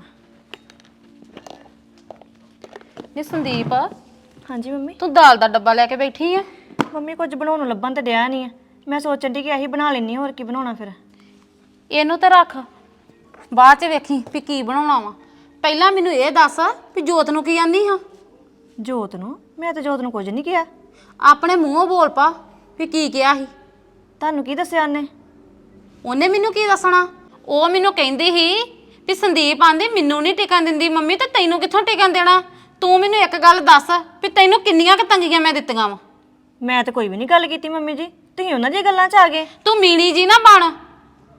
ਨੀ ਸੰਦੀਪ ਹਾਂਜੀ ਮੰਮੀ? ਤੂੰ ਦਾਲ ਦਾ ਡੱਬਾ ਲੈ ਕੇ ਬੈਠੀ ਆ? ਮੰਮੀ ਕੁਝ ਬਣਾਉਣ ਨੂੰ ਲੱਭਣ ਤੇ ਡਿਆ ਨਹੀਂ ਆ। ਮੈਂ ਸੋਚਣ ਦੀ ਕਿ ਇਹੀ ਬਣਾ ਲੈਣੀ ਹੋਰ ਕੀ ਬਣਾਉਣਾ ਫਿਰ? ਇਹਨੂੰ ਤੇ ਰੱਖ। ਬਾਅਦ ਚ ਵੇਖੀ ਵੀ ਕੀ ਬਣਾਉਣਾ ਵਾ। ਪਹਿਲਾਂ ਮੈਨੂੰ ਇਹ ਦੱਸ ਵੀ ਜੋਤ ਨੂੰ ਕੀ ਆਂਦੀ ਹਾਂ? ਜੋਤ ਨੂੰ? ਮੈਂ ਤਾਂ ਜੋਤ ਨੂੰ ਕੁਝ ਨਹੀਂ ਕਿਹਾ। ਆਪਣੇ ਮੂੰਹੋਂ ਬੋਲ ਪਾ ਵੀ ਕੀ ਕਿਹਾ ਸੀ। ਤੁਹਾਨੂੰ ਕੀ ਦੱਸਿਆ ਉਹਨੇ? ਉਹਨੇ ਮੈਨੂੰ ਕੀ ਦੱਸਣਾ? ਉਹ ਮੈਨੂੰ ਕਹਿੰਦੀ ਸੀ ਵੀ ਸੰਦੀਪ ਆਂਦੀ ਮੈਨੂੰ ਨਹੀਂ ਟਿਕਣ ਦਿੰਦੀ ਮੰਮੀ ਤੇ ਤੈਨੂੰ ਕਿੱਥੋਂ ਟਿਕਣ ਦੇਣਾ? ਤੂੰ ਮੈਨੂੰ ਇੱਕ ਗੱਲ ਦੱਸ ਵੀ ਤੈਨੂੰ ਕਿੰਨੀਆਂ ਕੁ ਤੰਗੀਆਂ ਮੈਂ ਦਿੱਤੀਆਂ ਵਾ? ਮੈਂ ਤਾਂ ਕੋਈ ਵੀ ਨਹੀਂ ਗੱਲ ਕੀਤੀ ਮੰਮੀ ਜੀ। ਤੁਸੀਂ ਉਹਨਾਂ ਦੀਆਂ ਗੱਲਾਂ 'ਚ ਆ ਗਏ। ਤੂੰ ਮੀਣੀ ਜੀ ਨਾ ਬਣ।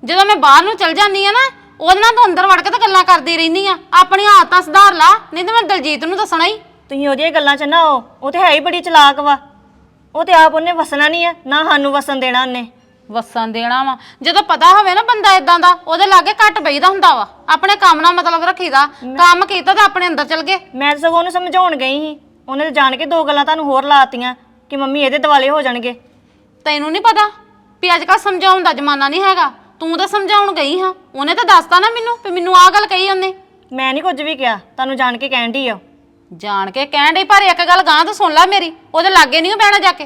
ਜਦੋਂ ਮੈਂ ਬਾਹਰ ਨੂੰ ਚਲ ਜਾਂਦੀ ਆ ਨਾ ਉਹਦੇ ਨਾਲ ਤੂੰ ਅੰਦਰ ਵੜ ਕੇ ਤਾਂ ਗੱਲਾਂ ਕਰਦੀ ਰਹਿੰਦੀ ਆ। ਆਪਣੀਆਂ ਆਦਤਾਂ ਸੁਧਾਰ ਲਾ ਨਹੀਂ ਤੇ ਮੈਂ ਦਲਜੀਤ ਨੂੰ ਦੱਸਣਾ ਹੀ। ਤੁਸੀਂ ਉਹਦੀਆਂ ਗੱਲਾਂ 'ਚ ਨਾ ਆਓ। ਉਹ ਤੇ ਹੈ ਹੀ ਬੜੀ ਚਲਾਕ ਵਾ। ਉਹ ਤੇ ਆਪ ਉਹਨੇ ਵਸਣਾ ਨਹੀਂ ਆ ਨਾ ਸਾਨੂੰ ਵਸਣ ਦੇਣਾ ਉਹਨੇ। ਵਸਣ ਦੇਣਾ ਵਾ। ਜਦੋਂ ਪਤਾ ਹੋਵੇ ਨਾ ਬੰਦਾ ਇਦਾਂ ਦਾ ਉਹਦੇ ਲਾਗੇ ਘੱਟ ਬਈਦਾ ਹੁੰਦਾ ਵਾ। ਆਪਣੇ ਕੰਮ ਨਾਲ ਮਤਲਬ ਰੱਖੀਦਾ। ਕੰਮ ਕੀਤਾ ਤਾਂ ਆਪਣੇ ਅੰਦਰ ਚਲ ਗਏ। ਮੈਂ ਤਾਂ ਸਗੋਂ ਉਹਨੂੰ ਸਮਝਾਉਣ ਗਈ ਸੀ। ਉਹਨੇ ਤਾਂ ਜਾਣ ਕੇ ਦੋ ਗੱਲਾਂ ਤੁਹਾਨੂੰ ਹੋਰ ਲਾਤੀਆਂ ਕਿ ਮੰਮੀ ਇਹਦੇ ਦਿਵਾਲੇ ਹੋ ਜਾਣਗੇ। ਤੈਨੂੰ ਨਹੀਂ ਪਤਾ ਵੀ ਅੱਜ ਕੱਲ ਸਮਝਾਉਣ ਦਾ ਜ਼ਮਾਨਾ ਨਹੀਂ ਹੈਗਾ। ਤੂੰ ਤਾਂ ਸਮਝਾਉਣ ਗਈ ਹਾਂ। ਉਹਨੇ ਤਾਂ ਦੱਸਤਾ ਨਾ ਮੈਨੂੰ ਵੀ ਮੈਨੂੰ ਆਹ ਗੱਲ ਕਹੀ ਉਹਨੇ। ਮੈਂ ਨਹੀਂ ਕੁਝ ਵੀ ਕਿਹਾ। ਤੁਹਾਨੂੰ ਜਾਣ ਕੇ ਕਹਿਣ ਦੀ ਆ। ਜਾਣ ਕੇ ਕਹਿਣ ਡਈ ਪਰ ਇੱਕ ਗੱਲ ਗਾਂ ਤਾਂ ਸੁਣ ਲੈ ਮੇਰੀ ਉਹਦੇ ਲਾਗੇ ਨਹੀਂ ਬਹਿਣਾ ਜਾ ਕੇ।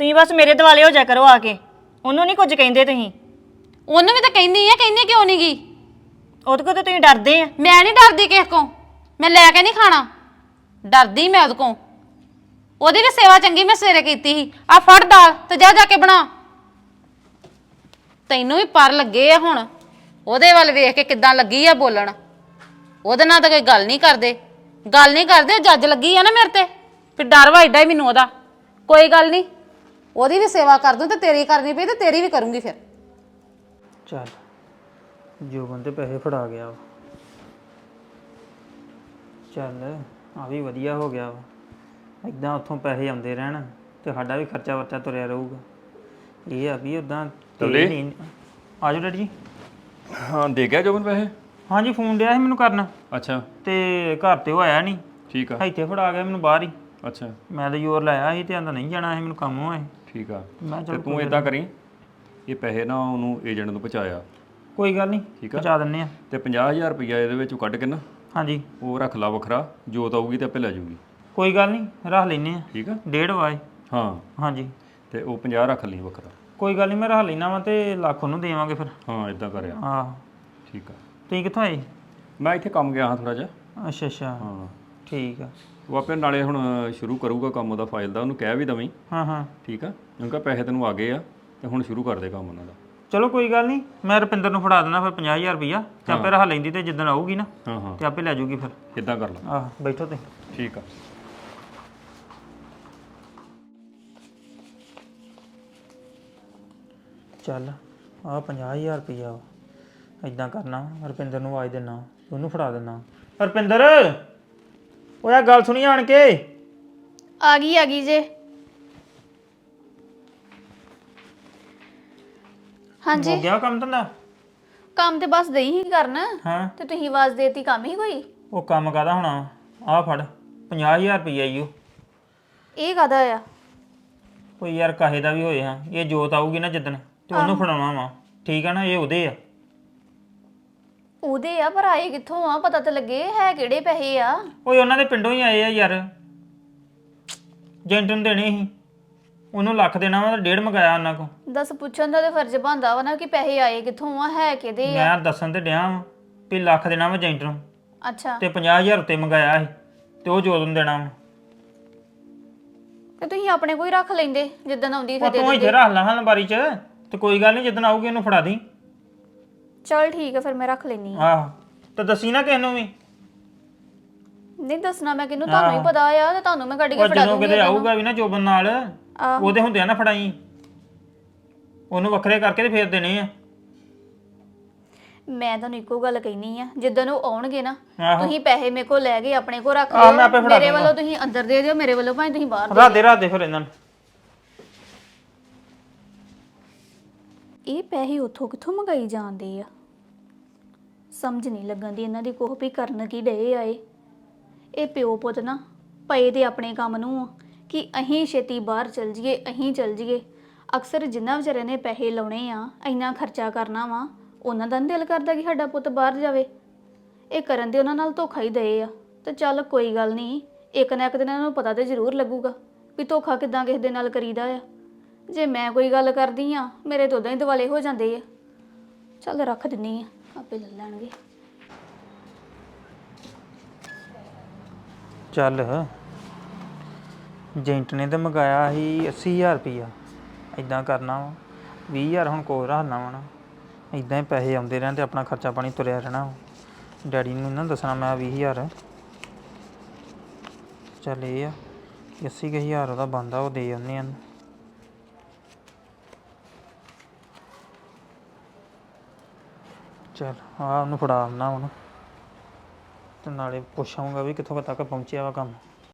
ਤੁਸੀਂ ਬਸ ਮੇਰੇ ਦਿਵਾਲੇ ਹੋ ਜਾ ਕਰੋ ਆ ਕੇ ਉਹਨੂੰ ਨਹੀਂ ਕੁਝ ਕਹਿੰਦੇ ਤੁਸੀਂ। ਉਹਨੂੰ ਵੀ ਤਾਂ ਕਹਿੰਦੀ ਆ ਕਹਿੰਦੀ ਕਿਉਂ ਨਹੀਂ ਗਈ ਉਹਦੇ ਕੋਲ ਤਾਂ ਤੁਸੀਂ ਡਰਦੇ ਆ। ਮੈਂ ਨਹੀਂ ਡਰਦੀ ਕਿਸੇ ਕੋ ਮੈਂ ਲੈ ਕੇ ਨਹੀਂ ਖਾਣਾ। ਡਰਦੀ ਮੈਂ ਉਹਦੇ ਕੋ ਉਹਦੀ ਵੀ ਸੇਵਾ ਚੰਗੀ ਮੈਂ ਸਵੇਰੇ ਕੀਤੀ ਸੀ। ਆ ਫੜ ਦਾਲ ਤੇ ਜਾ ਜਾ ਕੇ ਬਣਾ। ਤੈਨੂੰ ਵੀ ਪਰ ਲੱਗੇ ਆ ਹੁਣ ਉਹਦੇ ਵੱਲ ਵੇਖ ਕੇ ਕਿੱਦਾਂ ਲੱਗੀ ਆ ਬੋਲਣ। ਉਹਦੇ ਨਾਲ ਤਾਂ ਕੋਈ ਗੱਲ ਨਹੀਂ ਕਰਦੇ। ਗੱਲ ਨਹੀਂ ਕਰਦੇ ਜੱਜ ਲੱਗੀ ਆ ਨਾ ਮੇਰੇ ਤੇ। ਫਿਰ ਡਰ ਵਾ ਏਡਾ ਹੀ ਮੈਨੂੰ ਉਹਦਾ। ਕੋਈ ਗੱਲ ਨਹੀਂ। ਉਹਦੀ ਵੀ ਸੇਵਾ ਕਰ ਦੂੰ ਤੇ ਤੇਰੀ ਕਰਨੀ ਪਈ ਤੇ ਤੇਰੀ ਵੀ ਕਰੂੰਗੀ ਫਿਰ। ਚੱਲ ਜੋਬਨ ਤੇ ਪੈਸੇ ਫੜਾ ਗਿਆ ਵਾ। ਚੱਲ ਆ ਵੀ ਵਧੀਆ ਹੋ ਗਿਆ ਵਾ। ਇਦਾਂ ਉੱਥੋਂ ਪੈਸੇ ਆਉਂਦੇ ਰਹਿਣ ਤੇ ਸਾਡਾ ਵੀ ਖਰਚਾ ਵਰਚਾ ਤੁਰਿਆ ਰਹੂਗਾ। ਇਹ ਆ ਵੀ ਉਦਾਂ? ਨਹੀਂ। ਆਜੋ ਡੈਡੀ ਜੀ। ਹਾਂ ਦੇ ਗਿਆ ਜੋਬਨ ਪੈਸੇ? ਹਾਂਜੀ ਫੋਨ ਡਿਆ ਸੀ ਮੈਨੂੰ ਕਰਨ। ਅੱਛਾ। ਤੇ ਘਰ ਤੇ ਉਹ ਆਇਆ ਨਹੀਂ ਠੀਕ ਆ। ਇੱਥੇ ਫੜਾ ਗਿਆ ਮੈਨੂੰ ਬਾਹਰ ਹੀ। ਅੱਛਾ। ਮੈਂ ਤਾਂ ਜ਼ੋਰ ਲਾਇਆ ਸੀ ਤੇ ਆਂਦਾ ਨਹੀਂ ਜਾਣਾ ਸੀ ਮੈਨੂੰ ਕੰਮ ਹੋਇਆ ਸੀ। ਠੀਕ ਆ। ਮੈਂ ਤੇ ਚਲ ਤੂੰ ਇਦਾਂ ਕਰੀ ਇਹ ਪੈਸੇ ਨਾ ਉਹਨੂੰ ਏਜੰਟ ਨੂੰ ਪਹੁੰਚਾਇਆ। ਕੋਈ ਗੱਲ ਨਹੀਂ ਠੀਕ ਆ। ਪਹੁੰਚਾ ਦਿੰਨੇ ਆ। ਤੇ 50000 ਰੁਪਈਆ ਇਹਦੇ ਵਿੱਚੋਂ ਕੱਢ ਕੇ ਨਾ ਹਾਂਜੀ। ਉਹ ਰੱਖ ਲਾ ਵੱਖਰਾ ਜੋਤ ਆਊਗੀ ਤੇ ਆਪੇ ਲੈ ਜਾਊਗੀ। ਕੋਈ ਗੱਲ ਨਹੀਂ ਰੱਖ ਲੈਨੇ ਆ। ਠੀਕ ਆ। ਡੇਢ ਵਾਏ ਹਾਂ। ਹਾਂਜੀ। ਤੇ ਉਹ 50 ਰੱਖ ਲਈ ਵੱਖਰਾ। ਕੋਈ ਗੱਲ ਨਹੀਂ ਮੈਂ ਰੱਖ ਲੈਣਾ ਵਾ ਤੇ ਲੱਖ ਉਹਨੂੰ ਦੇਵਾਂਗੇ ਫਿਰ। ਹਾਂ ਇਦਾਂ ਕਰਿਆ। ਆਹ। ਠੀਕ ਆ। ਤੁਸੀਂ ਕਿੱਥੋਂ ਆਏ? ਮੈਂ ਇੱਥੇ ਕੰਮ ਗਿਆ ਹਾਂ ਥੋੜਾ ਜਿਹਾ। ਅੱਛਾ ਅੱਛਾ। ਹਾਂ। ਠੀਕ ਆ। ਉਹ ਆਪੇ ਨਾਲੇ ਹੁਣ ਸ਼ੁਰੂ ਕਰੂਗਾ ਕੰਮ ਉਹਦਾ ਫਾਈਲ ਦਾ ਉਹਨੂੰ ਕਹਿ ਵੀ ਦਵੀਂ। ਹਾਂ ਹਾਂ। ਠੀਕ ਆ? ਕਿਉਂਕਿ ਪੈਸੇ ਤੈਨੂੰ ਆ ਗਏ ਆ ਤੇ ਹੁਣ ਸ਼ੁਰੂ ਕਰ ਦੇ ਕੰਮ ਉਹਨਾਂ ਦਾ। ਚਲੋ ਕੋਈ ਗੱਲ ਨਹੀਂ ਮੈਂ ਰੁਪਿੰਦਰ ਨੂੰ ਫੜਾ ਦੇਣਾ ਫਿਰ 50000 ਰੁਪਈਆ ਤੇ ਆਪੇ ਰੱਖ ਲੈਂਦੀ ਤੇ ਜਿੱਦਣ ਆਊਗੀ ਨਾ ਹਾਂ ਹਾਂ। ਤੇ ਆਪੇ ਲੈ ਜਾਊਗੀ ਫਿਰ। ਇਦਾਂ ਕਰ ਲਾ। ਆਹ ਬੈਠੋ ਤੁਸੀਂ। ਠੀਕ ਆ। ਚੱਲ ਆਹ 50000 ਰੁਪਈਆ ਵਾ। ਇਦਾਂ ਕਰਨਾ ਰੁਪਿੰਦਰ ਨੂੰ ਆਵਾਜ਼ ਦੇਣਾ ਉਹਨੂੰ ਫੜਾ ਦੇਣਾ। ਰੁਪਿੰਦਰ ਓਏ ਆ ਗੱਲ ਸੁਣੀ ਆਣ ਕੇ? ਆ ਗਈ ਆ ਗਈ ਜੇ। ਹਾਂਜੀ। ਹੋ ਗਿਆ ਕੰਮ ਧੰਦਾ? ਕੰਮ ਤੇ ਬਸ ਦਈ ਹੀ ਕਰਨ। ਹਾਂ। ਤੇ ਤੁਸੀਂ ਆਵਾਜ਼ ਦੇਤੀ ਕੰਮ ਹੀ ਕੋਈ? ਉਹ ਕੰਮ ਕਾਦਾ ਹੋਣਾ? ਆ ਫੜ 50000 ਰੁਪਈਆ ਈ ਓ। ਇਹ ਕਾਦਾ ਆ? ਕੋਈ ਯਾਰ ਕਾਹੇ ਦਾ ਵੀ ਹੋਏ ਹਾਂ ਇਹ ਜੋਤ ਆਊਗੀ ਨਾ ਜਿੱਦਣ ਤੇ ਉਹਨੂੰ ਫੜਾਉਣਾ ਵਾ। ਠੀਕ ਆ ਨਾ ਇਹ ਉਹਦੇ ਆ। ਉਹਦੇ ਆ ਪਰ ਆਏ ਕਿੱਥੋਂ ਆ? ਪਤਾ ਤਾਂ ਲੱਗੇ ਹੈ ਕਿਹੜੇ ਪੈਸੇ ਆ। ਓਏ ਉਹਨਾਂ ਦੇ ਪਿੰਡੋਂ ਹੀ ਆਏ ਆ ਯਾਰ। ਜੈਂਟ ਨੂੰ ਦੇਣੇ ਸੀ। ਉਹਨੂੰ ਲੱਖ ਦੇਣਾ ਵਾ ਤੇ ਡੇਢ ਮੰਗਾਇਆ ਉਹਨਾਂ ਕੋ ਦੱਸ ਪੁੱਛਣ ਦਾ ਤੇ ਫਰਜ਼ ਬਣਦਾ ਵਾ ਨਾ ਕਿ ਪੈਸੇ ਆਏ ਕਿੱਥੋਂ ਆ ਹੈ ਕਿਹਦੇ ਆ। ਮੈਂ ਦੱਸਣ ਤੇ ਡਿਆ ਵਾਂ ਵੀ ਲੱਖ ਦੇਣਾ ਵਾ ਜੈਂਟ ਨੂੰ। ਅੱਛਾ। ਤੇ 50000 ਉੱਤੇ ਮੰਗਾਇਆ ਸੀ ਤੇ ਉਹ ਜੋਤ ਨੂੰ ਦੇਣਾ ਵਾ। ਤੇ ਤੁਸੀਂ ਆਪਣੇ ਕੋਈ ਰੱਖ ਲੈਂਦੇ ਜਿੱਦਣ ਆਉਂਦੀ ਫਿਰ ਦੇ ਤੂੰ ਇੱਥੇ ਰੱਖ ਲਾ ਹਾਂ ਲੰਬਾਰੀ 'ਚ। ਤੇ ਕੋਈ ਗੱਲ ਨਹੀਂ ਜਿੱਦਣ ਆਊਗੀ ਉਹਨੂੰ ਫੜਾ ਦੀ। ਚਲ ਠੀਕ ਆ ਫਿਰ ਮੈਂ ਰੱਖ ਲੈਣੀ ਆਹੋ ਤੇ ਦੱਸੀ ਨਾ ਕਿਸ ਨੂੰ ਵੀ। ਨਹੀਂ ਦੱਸਣਾ ਮੈਂ ਕਿਹਨੂੰ ਤੁਹਾਨੂੰ ਹੀ ਪਤਾ ਆ ਤੇ ਤੁਹਾਨੂੰ ਮੈਂ ਕੱਢ ਕੇ ਉਹ ਫੜਾ ਜਦੋਂ ਦੂੰਗੀ ਕਿਤੇ ਆਊਗਾ ਵੀ ਨਾ ਜੋਬਨ ਨਾਲ ਆਹੋ। ਉਹਦੇ ਹੁੰਦੇ ਆ ਨਾ ਫੜਾਈ। ਉਹਨੂੰ ਵੱਖਰੇ ਕਰਕੇ ਤੇ ਫੇਰ ਦੇਣੇ ਆ। ਮੈਂ ਤੁਹਾਨੂੰ ਇੱਕੋ ਗੱਲ ਕਹਿਨੀ ਆ ਜਿੱਦਣ ਉਹ ਆਉਣਗੇ ਨਾ ਆਹੋ। ਤੁਸੀਂ ਪੈਸੇ ਮੇਰੇ ਕੋਲ ਲੈ ਕੇ ਆਪਣੇ ਕੋਲ ਰੱਖ ਆਹ, ਮੈਂ ਆਪੇ ਲਿਓ ਫੜਾ ਮੇਰੇ। ਵੱਲੋਂ ਤੁਸੀਂ ਅੰਦਰ ਦੇ ਦਿਓ ਮੇਰੇ ਵੱਲੋਂ ਭਾਵੇਂ ਤੁਸੀਂ ਬਾਹਰ ਦੇ ਰਾਤ ਦੇ ਰਾਤ ਦੇ ਫਿਰ ਇਹਨਾਂ ਨੂੰ। ਇਹ ਪੈਸੇ ਉੱਥੋਂ ਕਿੱਥੋਂ ਮੰਗਾਈ ਜਾਂਦੇ ਆ? ਸਮਝ ਨਹੀਂ ਲੱਗਣ ਦੀ ਇਹਨਾਂ ਦੀ ਕੋਹ ਵੀ ਕਰਨ ਕੀ ਡਏ ਆਏ ਇਹ? ਪਿਓ ਪੁੱਤ ਨਾ ਪਏ ਦੇ ਆਪਣੇ ਕੰਮ ਨੂੰ ਆ ਕਿ ਅਹੀਂ ਛੇਤੀ ਬਾਹਰ ਚਲ ਜੀਏ ਅਹੀਂ ਚਲ ਜੀਏ ਅਕਸਰ ਜਿੰਨਾ ਵਿਚਾਰਿਆਂ ਨੇ ਪੈਸੇ ਲਾਉਣੇ ਆ, ਇੰਨਾ ਖਰਚਾ ਕਰਨਾ ਵਾ, ਉਹਨਾਂ ਦਾ ਨੀ ਦਿਲ ਕਰਦਾ ਕਿ ਸਾਡਾ ਪੁੱਤ ਬਾਹਰ ਜਾਵੇ। ਇਹ ਕਰਨ ਦੇ ਉਹਨਾਂ ਨਾਲ ਧੋਖਾ ਹੀ ਦਏ ਆ। ਤੇ ਚੱਲ ਕੋਈ ਗੱਲ ਨਹੀਂ, ਇੱਕ ਨਾ ਇੱਕ ਦਿਨ ਇਹਨਾਂ ਨੂੰ ਪਤਾ ਤੇ ਜ਼ਰੂਰ ਲੱਗੂਗਾ ਵੀ ਧੋਖਾ ਕਿਦਾਂ ਕਿਸੇ ਦੇ ਨਾਲ ਕਰੀਦਾ ਆ। ਜੇ ਮੈਂ ਕੋਈ ਗੱਲ ਕਰਦੀ ਆ, ਮੇਰੇ ਤੋਂ ਉਦਾਂ ਹੀ ਦਿਵਾਲੇ ਹੋ ਜਾਂਦੇ ਆ। ਚੱਲ ਰੱਖ ਦਿੰਨੀ ਆ, ਆਪੇ ਲੈ ਲੈਣਗੇ। ਚੱਲ ਏਜੰਟ ਨੇ ਤਾਂ ਮੰਗਾਇਆ ਸੀ 80000 ਰੁਪਇਆ ਇਦਾਂ ਕਰਨਾ ਵਾ 20000 ਹੁਣ ਕੋਲ ਰੱਖਣਾ ਵਾ ਨਾ। ਇਦਾਂ ਹੀ ਪੈਸੇ ਆਉਂਦੇ ਰਹਿਣ ਤੇ ਆਪਣਾ ਖਰਚਾ ਪਾਣੀ ਤੁਰਿਆ ਰਹਿਣਾ ਵਾ। ਡੈਡੀ ਨੂੰ ਨਾ ਦੱਸਣਾ ਮੈਂ 20000 ਚੱਲ ਇਹ ਆ 80000 ਉਹਦਾ ਬੰਦਾ ਉਹ ਦੇ ਆਉਂਦੇ ਆ ਚਲ ਆ ਉਹਨੂੰ ਫੜਾ ਆਉਣਾ ਹੁਣ ਤੇ ਨਾਲੇ ਪੁੱਛਾਂਗਾ ਵੀ ਕਿੱਥੋਂ ਕੁ ਤੱਕ ਪਹੁੰਚਿਆ ਵਾ ਕੰਮ।